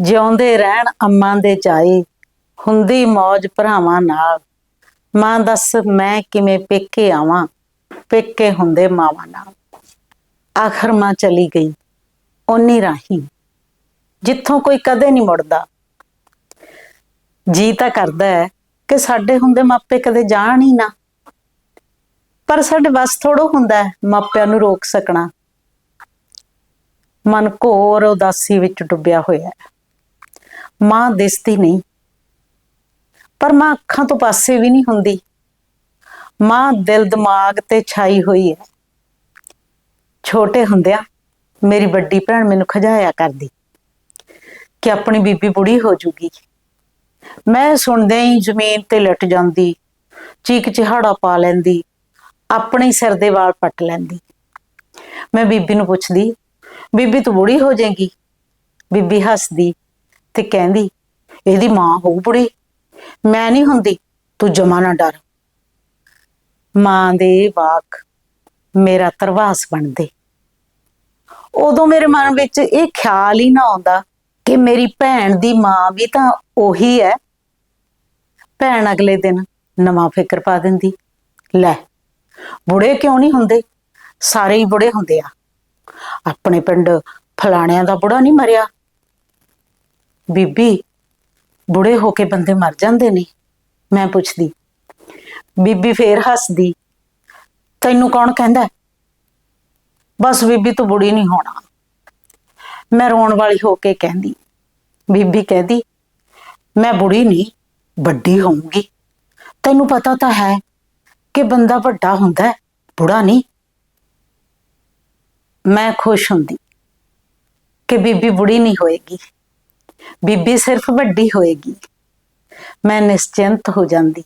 ਜਿਉਂਦੇ ਰਹਿਣ ਅੰਮਾਂ ਦੇ ਚਾਏ ਹੁੰਦੀ ਮੌਜ ਭਰਾਵਾਂ ਨਾਲ। ਮਾਂ ਦੱਸ, ਮੈਂ ਕਿਵੇਂ ਪੇਕੇ ਆਵਾਂ? ਪੇਕੇ ਹੁੰਦੇ ਮਾਵਾਂ ਨਾਲ। ਆਖਰ ਮਾਂ ਚਲੀ ਗਈ, ਓਨੀ ਰਾਹੀਂ। ਜਿੱਥੋਂ ਕੋਈ ਕਦੇ ਨਹੀਂ ਮੁੜਦਾ। ਜੀ ਤਾਂ ਕਰਦਾ ਹੈ ਕਿ ਸਾਡੇ ਹੁੰਦੇ ਮਾਪੇ ਕਦੇ ਜਾਣ ਹੀ ਨਾ। ਪਰ ਸਾਡੇ ਬਸ ਥੋੜੋ ਹੁੰਦਾ ਹੈ ਮਾਪਿਆਂ ਨੂੰ ਰੋਕ ਸਕਣਾ। ਮਨ ਘੋਰ ਉਦਾਸੀ ਵਿੱਚ ਡੁੱਬਿਆ ਹੋਇਆ ਹੈ। ਮਾਂ ਦਿਸਦੀ ਨਹੀਂ। ਪਰ ਮਾਂ ਅੱਖਾਂ ਤੋਂ ਪਾਸੇ ਵੀ ਨਹੀਂ ਹੁੰਦੀ। ਮਾਂ ਦਿਲ ਦਿਮਾਗ ਤੇ ਛਾਈ ਹੋਈ ਹੈ। ਛੋਟੇ ਹੁੰਦਿਆਂ ਮੇਰੀ ਵੱਡੀ ਭੈਣ ਮੈਨੂੰ ਖਜਾਇਆ ਕਰਦੀ ਕਿ ਆਪਣੀ ਬੀਬੀ ਬੁੜੀ ਹੋ ਜੂਗੀ। ਮੈਂ ਸੁਣਦੇ ਹੀ ਜ਼ਮੀਨ ਤੇ ਲਟ ਜਾਂਦੀ, ਚੀਕ ਚਿਹਾੜਾ ਪਾ ਲੈਂਦੀ, ਆਪਣੇ ਸਿਰ ਦੇ ਵਾਲ ਪੱਟ ਲੈਂਦੀ। ਮੈਂ ਬੀਬੀ ਨੂੰ ਪੁੱਛਦੀ, ਬੀਬੀ ਤੂੰ ਬੁੜੀ ਹੋ ਜਾਏਗੀ? ਬੀਬੀ ਹੱਸਦੀ ਤੇ ਕਹਿੰਦੀ, ਇਹਦੀ ਮਾਂ ਹੋਊ ਬੁੜੀ। ਮੈਂ ਨਹੀਂ ਹੁੰਦੀ, ਤੂੰ ਜਮਾ ਨਾ ਡਰ। ਮਾਂ ਦੇ ਵਾਕ ਮੇਰਾ ਤਰਵਾਸ ਬਣਦੇ। ਉਦੋਂ ਮੇਰੇ ਮਨ ਵਿੱਚ ਇਹ ਖਿਆਲ ਹੀ ਨਾ ਆਉਂਦਾ ਕਿ ਮੇਰੀ ਭੈਣ ਦੀ ਮਾਂ ਵੀ ਤਾਂ ਉਹੀ ਹੈ। ਭੈਣ ਅਗਲੇ ਦਿਨ ਨਵਾਂ ਫਿਕਰ ਪਾ ਦਿੰਦੀ, ਲੈ, ਬੁੜੇ ਕਿਉਂ ਨਹੀਂ ਹੁੰਦੇ? ਸਾਰੇ ਹੀ ਬੁੜੇ ਹੁੰਦੇ ਆ। ਆਪਣੇ ਪਿੰਡ ਫਲਾਣਿਆਂ ਦਾ ਬੁੜਾ ਨਹੀਂ ਮਰਿਆ। ਬੀਬੀ, ਬੁੜੇ ਹੋ ਕੇ ਬੰਦੇ ਮਰ ਜਾਂਦੇ ਨੇ। ਮੈਂ ਪੁੱਛਦੀ, ਬੀਬੀ ਫੇਰ ਹੱਸਦੀ, ਤੈਨੂੰ ਕੌਣ ਕਹਿੰਦਾ? ਬਸ ਬੀਬੀ ਤੂੰ ਬੁੜੀ ਨਹੀਂ ਹੋਣਾ। ਮੈਂ ਰੋਣ ਵਾਲੀ ਹੋ ਕੇ ਕਹਿੰਦੀ, ਬੀਬੀ ਕਹਿੰਦੀ, ਮੈਂ ਬੁੜੀ ਨਹੀਂ, ਵੱਡੀ ਹੋਊਂਗੀ। ਤੈਨੂੰ ਪਤਾ ਤਾਂ ਹੈ ਕਿ ਬੰਦਾ ਵੱਡਾ ਹੁੰਦਾ ਹੈ, ਬੁੜਾ ਨਹੀਂ। ਮੈਂ ਖੁਸ਼ ਹੁੰਦੀ ਕਿ ਬੀਬੀ ਬੁੜੀ ਨਹੀਂ ਹੋਏਗੀ। ਬੀਬੀ ਸਿਰਫ ਵੱਡੀ ਹੋਏਗੀ। ਮੈਂ ਨਿਸ਼ਚਿੰਤ ਹੋ ਜਾਂਦੀ।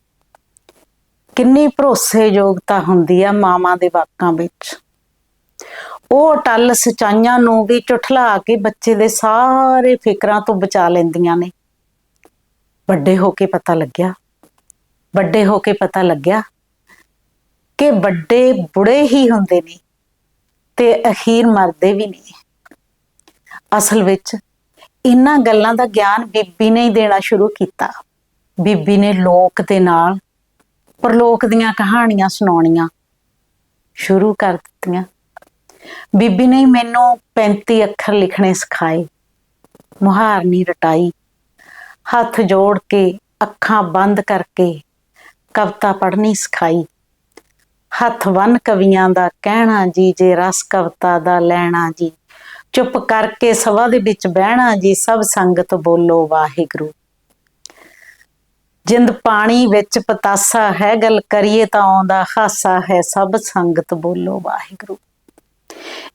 ਕਿੰਨੀ ਭਰੋਸੇਯੋਗਤਾ ਹੁੰਦੀ ਆ ਮਾਵਾਂ ਦੇ ਵਾਕਾਂ ਵਿੱਚ। ਉਹ ਟੱਲ ਸਚਾਈਆਂ ਨੂੰ ਵੀ ਝੁਠਲਾ ਕੇ ਬੱਚੇ ਦੇ ਸਾਰੇ ਫਿਕਰਾਂ ਤੋਂ ਬਚਾ ਲੈਂਦੀਆਂ ਨੇ। ਵੱਡੇ ਹੋ ਕੇ ਪਤਾ ਲੱਗਿਆ। ਵੱਡੇ ਹੋ ਕੇ ਪਤਾ ਲੱਗਿਆ ਕਿ ਵੱਡੇ ਬੁੜੇ ਹੀ ਹੁੰਦੇ ਨੇ ਤੇ ਅਖੀਰ ਮਰਦੇ ਵੀ ਨੇ। ਅਸਲ ਵਿੱਚ ਇਹਨਾਂ ਗੱਲਾਂ ਦਾ ਗਿਆਨ ਬੀਬੀ ਨੇ ਹੀ ਦੇਣਾ ਸ਼ੁਰੂ ਕੀਤਾ। ਬੀਬੀ ਨੇ ਲੋਕ ਦੇ ਨਾਲ ਪਰਲੋਕ ਦੀਆਂ ਕਹਾਣੀਆਂ ਸੁਣਾਉਣੀਆਂ ਸ਼ੁਰੂ ਕਰ ਦਿੱਤੀਆਂ। ਬੀਬੀ ਨੇ ਮੈਨੂੰ 35 ਅੱਖਰ ਲਿਖਣੇ ਸਿਖਾਏ ਮੁਹਾਰਨੀ ਰਟਾਈ। ਹੱਥ ਜੋੜ ਕੇ, ਅੱਖਾਂ ਬੰਦ ਕਰਕੇ ਕਵਿਤਾ ਪੜ੍ਹਨੀ ਸਿਖਾਈ। ਹੱਥ ਵੰਨ ਕਵੀਆਂ ਦਾ ਕਹਿਣਾ ਜੀ, ਜੇ ਰਸ ਕਵਿਤਾ ਦਾ ਲੈਣਾ ਜੀ। ਚੁੱਪ ਕਰਕੇ ਸਭਾ ਦੇ ਵਿੱਚ ਬਹਿਣਾ ਜੀ, ਸਭ ਸੰਗਤ ਬੋਲੋ ਵਾਹਿਗੁਰੂ। ਜਿੰਦ ਪਾਣੀ ਵਿੱਚ ਪਤਾਸਾ ਹੈ ਗੱਲ ਕਰੀਏ ਤਾਂ ਆਉਂਦਾ ਹਾਸਾ ਹੈ, ਸਭ ਸੰਗਤ ਬੋਲੋ ਵਾਹਿਗੁਰੂ।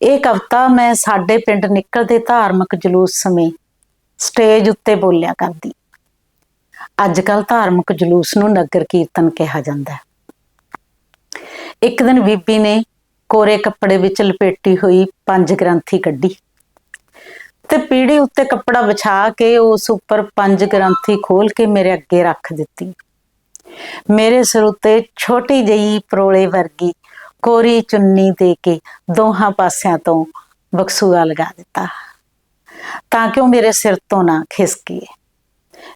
ਇਹ ਕਵਿਤਾ ਮੈਂ ਸਾਡੇ ਪਿੰਡ ਨਿਕਲਦੇ ਧਾਰਮਿਕ ਜਲੂਸ ਸਮੇਂ ਸਟੇਜ ਉੱਤੇ ਬੋਲਿਆ ਕਰਦੀ। ਅੱਜ ਕੱਲ ਧਾਰਮਿਕ ਜਲੂਸ ਨੂੰ ਨਗਰ ਕੀਰਤਨ ਕਿਹਾ ਜਾਂਦਾ ਹੈ। ਇੱਕ ਦਿਨ ਬੀਬੀ ਨੇ ਕੋਰੇ ਕੱਪੜੇ ਵਿੱਚ ਲਪੇਟੀ ਹੋਈ ਪੰਜ ਗ੍ਰੰਥੀ ਕੱਢੀ। ਤੇ ਪੀੜੀ ਉੱਤੇ ਕੱਪੜਾ ਵਿਛਾ ਕੇ ਉਸ ਉੱਪਰ ਪੰਜ ਗ੍ਰੰਥੀ ਖੋਲ ਕੇ ਮੇਰੇ ਅੱਗੇ ਰੱਖ ਦਿੱਤੀ। ਮੇਰੇ ਸਿਰ ਉੱਤੇ ਛੋਟੀ ਜਿਹੀ ਪਰੋਲੇ ਵਰਗੀ ਕੋਰੀ ਚੁੰਨੀ ਦੇ ਕੇ ਦੋਹਾਂ ਪਾਸਿਆਂ ਤੋਂ ਬਕਸੂਆ ਲਗਾ ਦਿੱਤਾ। ਤਾਂ ਕਿ ਉਹ ਮੇਰੇ ਸਿਰ ਤੋਂ ਨਾ ਖਿਸਕੀਏ?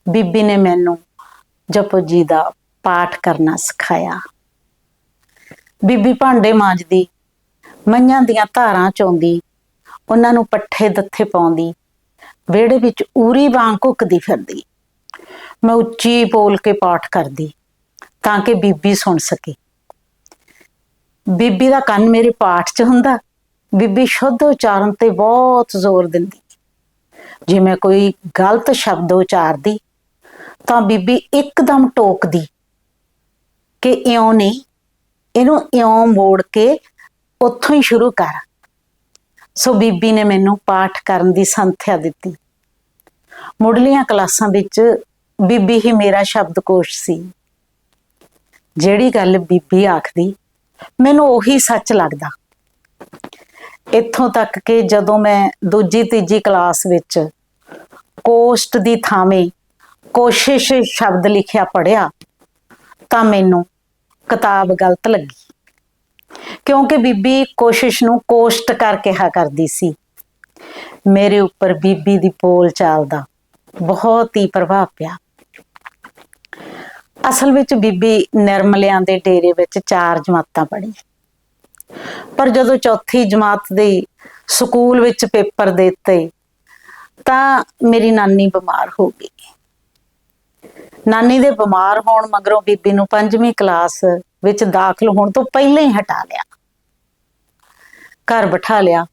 ਬੀਬੀ ਨੇ ਮੈਨੂੰ ਜਪੋ ਜੀ ਦਾ ਪਾਠ ਕਰਨਾ ਸਿਖਾਇਆ। ਬੀਬੀ ਭਾਂਡੇ ਮਾਂਜਦੀ, ਮਈਆਂ ਦੀਆਂ ਧਾਰਾਂ ਚੋਂਦੀ ਉਹਨਾਂ ਨੂੰ ਪੱਠੇ ਦੱਥੇ ਪਾਉਂਦੀ, ਵਿਹੜੇ ਵਿੱਚ ਊਰੀ ਵਾਂਗ ਘੁੱਕਦੀ ਫਿਰਦੀ। ਮੈਂ ਉੱਚੀ ਬੋਲ ਕੇ ਪਾਠ ਕਰਦੀ ਤਾਂ ਕਿ ਬੀਬੀ ਸੁਣ ਸਕੇ। ਬੀਬੀ ਦਾ ਕੰਨ ਮੇਰੇ ਪਾਠ 'ਚ ਹੁੰਦਾ, ਬੀਬੀ ਸ਼ੁੱਧ ਉਚਾਰਨ ਤੇ ਬਹੁਤ ਜ਼ੋਰ ਦਿੰਦੀ। ਜੇ ਮੈਂ ਕੋਈ ਗਲਤ ਸ਼ਬਦ ਉਚਾਰਦੀ ਤਾਂ ਬੀਬੀ ਇੱਕਦਮ ਟੋਕਦੀ ਕਿ ਇਉਂ ਨਹੀਂ, ਇਹਨੂੰ ਇਉਂ ਮੋੜ ਕੇ ਉੱਥੋਂ ਹੀ ਸ਼ੁਰੂ ਕਰ। ਸੋ ਬੀਬੀ ਨੇ ਮੈਨੂੰ ਪਾਠ ਕਰਨ ਦੀ ਸੰਥਿਆ ਦਿੱਤੀ। ਮੁੱਢਲੀਆਂ ਕਲਾਸਾਂ ਵਿੱਚ ਬੀਬੀ ਹੀ ਮੇਰਾ ਸ਼ਬਦਕੋਸ਼ ਸੀ। ਜਿਹੜੀ ਗੱਲ ਬੀਬੀ ਆਖਦੀ, ਮੈਨੂੰ ਉਹੀ ਸੱਚ ਲੱਗਦਾ। ਇੱਥੋਂ ਤੱਕ ਕਿ ਜਦੋਂ ਮੈਂ ਦੂਜੀ ਤੀਜੀ ਕਲਾਸ ਵਿੱਚ ਕੋਸ਼ਟ ਦੀ ਥਾਵੇਂ ਕੋਸ਼ਿਸ਼ ਸ਼ਬਦ ਲਿਖਿਆ ਪੜਿਆ ਤਾਂ ਮੈਨੂੰ ਕਿਤਾਬ ਗਲਤ ਲੱਗੀ। ਕਿਉਂਕਿ ਬੀਬੀ ਕੋਸ਼ਿਸ਼ ਨੂੰ ਕੋਸ਼ਟ ਕਰ ਕਿਹਾ ਕਰਦੀ ਸੀ। ਮੇਰੇ ਉੱਪਰ ਬੀਬੀ ਦੀ ਪੋਲ ਚਾਲ ਦਾ ਬਹੁਤ ਹੀ ਪ੍ਰਭਾਵ ਪਿਆ। ਅਸਲ ਵਿੱਚ ਬੀਬੀ ਨਿਰਮਲਿਆਂ ਦੇ ਡੇਰੇ ਵਿੱਚ ਚਾਰ ਜਮਾਤਾਂ ਪੜ੍ਹੀ ਪਰ ਜਦੋਂ ਚੌਥੀ ਜਮਾਤ ਦੇ ਸਕੂਲ ਵਿੱਚ ਪੇਪਰ ਦਿੱਤੇ, ਤਾਂ ਮੇਰੀ ਨਾਨੀ ਬਿਮਾਰ ਹੋ ਗਈ। ਨਾਨੀ ਦੇ ਬਿਮਾਰ ਹੋਣ ਮਗਰੋਂ ਬੀਬੀ ਨੂੰ ਪੰਜਵੀਂ ਕਲਾਸ ਵਿੱਚ ਦਾਖਲ ਹੋਣ ਤੋਂ ਪਹਿਲਾਂ ਹੀ ਹਟਾ ਲਿਆ। ਘਰ ਬਿਠਾ ਲਿਆ।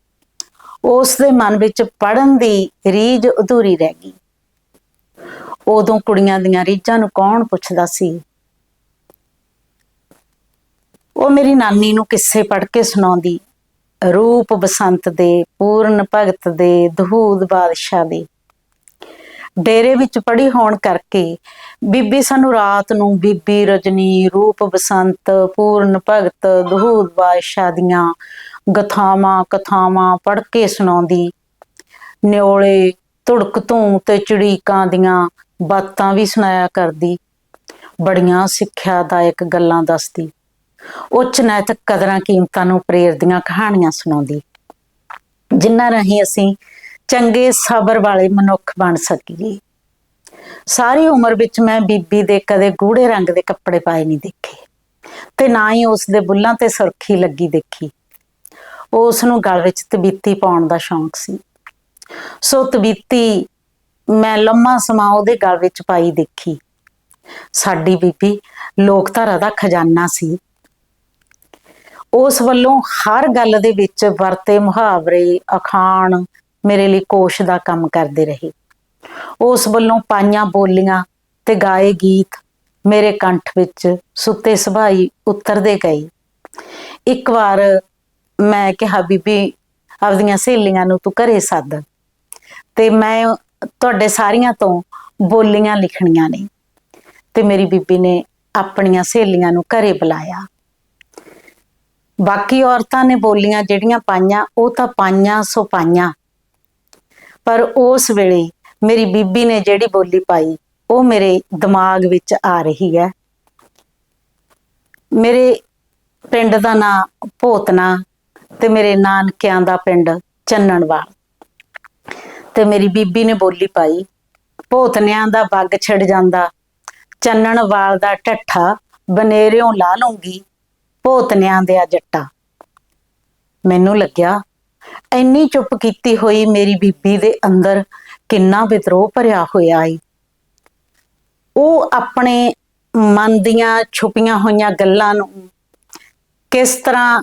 ਉਸ ਦੇ ਮਨ ਵਿੱਚ ਪੜਨ ਦੀ ਰੀਝ ਅਧੂਰੀ ਰਹਿ ਗਈ। ਉਦੋਂ ਕੁੜੀਆਂ ਦੀਆਂ ਰੀਝਾਂ ਨੂੰ ਕੌਣ ਪੁੱਛਦਾ ਸੀ? ਉਹ ਮੇਰੀ ਨਾਨੀ ਨੂੰ ਕਿੱਸੇ ਪੜ੍ਹ ਕੇ ਸੁਣਾਉਂਦੀ। ਰੂਪ ਬਸੰਤ ਦੇ, ਪੂਰਨ ਭਗਤ ਦੇ, ਦਹੂਦ ਬਾਦਸ਼ਾਹ ਦੇ। ਡੇਰੇ ਵਿੱਚ ਪੜੀ ਹੋਣ ਕਰਕੇ ਬੀਬੀ ਸਾਨੂੰ ਰਾਤ ਨੂੰ ਬੀਬੀ ਰਜਨੀ, ਰੂਪ ਬਸੰਤ, ਪੂਰਨ ਭਗਤ, ਦਹੂਦ ਬਾਦਸ਼ਾਹ ਦੀਆਂ ਗਥਾਵਾਂ, ਕਥਾਵਾਂ ਪੜ੍ਹ ਕੇ ਸੁਣਾਉਂਦੀ। ਨਿਓਲੇ ਧੁੜਕ ਧੂੰ ਤੇ ਚੜੀਕਾਂ ਦੀਆਂ ਬਾਤਾਂ ਵੀ ਸੁਣਾਇਆ ਕਰਦੀ। ਬੜੀਆਂ ਸਿੱਖਿਆਦਾਇਕ ਗੱਲਾਂ ਦੱਸਦੀ। ਉੱਚ ਨੈਤਿਕ ਕਦਰਾਂ ਕੀਮਤਾਂ ਨੂੰ ਪ੍ਰੇਰਦੀਆਂ ਕਹਾਣੀਆਂ ਸੁਣਾਉਂਦੀ। ਜਿਨ੍ਹਾਂ ਰਾਹੀਂ ਅਸੀਂ ਚੰਗੇ ਸਬਰ ਵਾਲੇ ਮਨੁੱਖ ਬਣ ਸਕੀਏ। ਸਾਰੀ ਉਮਰ ਵਿੱਚ ਮੈਂ ਬੀਬੀ ਦੇ ਕਦੇ ਗੂੜੇ ਰੰਗ ਦੇ ਕੱਪੜੇ ਪਾਏ ਨਹੀਂ ਦੇਖੇ। ਤੇ ਨਾ ਹੀ ਉਸ ਦੇ ਬੁੱਲਾਂ ਤੇ ਸੁਰਖੀ ਲੱਗੀ ਦੇਖੀ। ਉਸ ਨੂੰ ਗਲ ਵਿੱਚ ਤਬੀਤੀ ਪਾਉਣ ਦਾ ਸ਼ੌਂਕ ਸੀ। ਸੋ ਤਬੀਤੀ ਮੈਂ ਲੰਮਾ ਸਮਾਂ ਉਹਦੇ ਗਲ ਵਿੱਚ ਪਾਈ ਦੇਖੀ। ਸਾਡੀ ਬੀਬੀ ਲੋਕਧਾਰਾ ਦਾ ਖਜ਼ਾਨਾ ਸੀ। ਉਸ ਵੱਲੋਂ ਹਰ ਗੱਲ ਦੇ ਵਿੱਚ ਵਰਤੇ ਮੁਹਾਵਰੇ, ਅਖਾਣ ਮੇਰੇ ਲਈ ਕੋਸ਼ ਦਾ ਕੰਮ ਕਰਦੇ ਰਹੇ। ਉਸ ਵੱਲੋਂ ਪਾਈਆਂ ਬੋਲੀਆਂ ਤੇ ਗਾਏ ਗੀਤ ਮੇਰੇ ਕੰਠ ਵਿੱਚ ਸੁੱਤੇ ਸੁਭਾਈ ਉਤਰਦੇ ਗਏ। ਇੱਕ ਵਾਰ ਮੈਂ ਕਿਹਾ ਬੀਬੀ, ਆਪਦੀਆਂ ਸਹੇਲੀਆਂ ਨੂੰ ਤੂੰ ਘਰੇ ਸੱਦ। ਤੇ ਮੈਂ ਤੁਹਾਡੇ ਸਾਰੀਆਂ ਤੋਂ ਬੋਲੀਆਂ ਲਿਖਣੀਆਂ ਨੇ। ਤੇ ਮੇਰੀ ਬੀਬੀ ਨੇ ਆਪਣੀਆਂ ਸਹੇਲੀਆਂ ਨੂੰ ਘਰੇ ਬੁਲਾਇਆ। ਬਾਕੀ ਔਰਤਾਂ ਨੇ ਬੋਲੀਆਂ ਜਿਹੜੀਆਂ ਪਾਈਆਂ, ਉਹ ਤਾਂ ਪਾਈਆਂ ਸੋ ਪਾਈਆਂ। ਪਰ ਉਸ ਵੇਲੇ ਮੇਰੀ ਬੀਬੀ ਨੇ ਜਿਹੜੀ ਬੋਲੀ ਪਾਈ, ਉਹ ਮੇਰੇ ਦਿਮਾਗ ਵਿੱਚ ਆ ਰਹੀ ਹੈ। ਮੇਰੇ ਪਿੰਡ ਦਾ ਨਾਂ ਭੋਤਨਾ ਤੇ ਮੇਰੇ ਨਾਨਕਿਆਂ ਦਾ ਪਿੰਡ ਚੰਨਣਵਾਲ। ਤੇ ਮੇਰੀ ਬੀਬੀ ਨੇ ਬੋਲੀ ਪਾਈ ਭੋਤਨਿਆਂ ਦਾ ਬੱਗ ਛਿੜ ਜਾਂਦਾ, ਚੰਨਣਵਾਲ ਦਾ ਢੱਠਾ ਬਨੇਰਿਓਂ ਲਾ ਲੂੰਗੀ ਭੋਤਨਿਆਂ ਦੇ ਜੱਟਾ। ਮੈਨੂੰ ਲੱਗਿਆ, ਇੰਨੀ ਚੁੱਪ ਕੀਤੀ ਹੋਈ ਮੇਰੀ ਬੀਬੀ ਦੇ ਅੰਦਰ ਕਿੰਨਾ ਵਿਦਰੋਹ ਭਰਿਆ ਹੋਇਆ ਏ। ਉਹ ਆਪਣੇ ਮਨ ਦੀਆਂ ਛੁਪੀਆਂ ਹੋਈਆਂ ਗੱਲਾਂ ਨੂੰ ਕਿਸ ਤਰ੍ਹਾਂ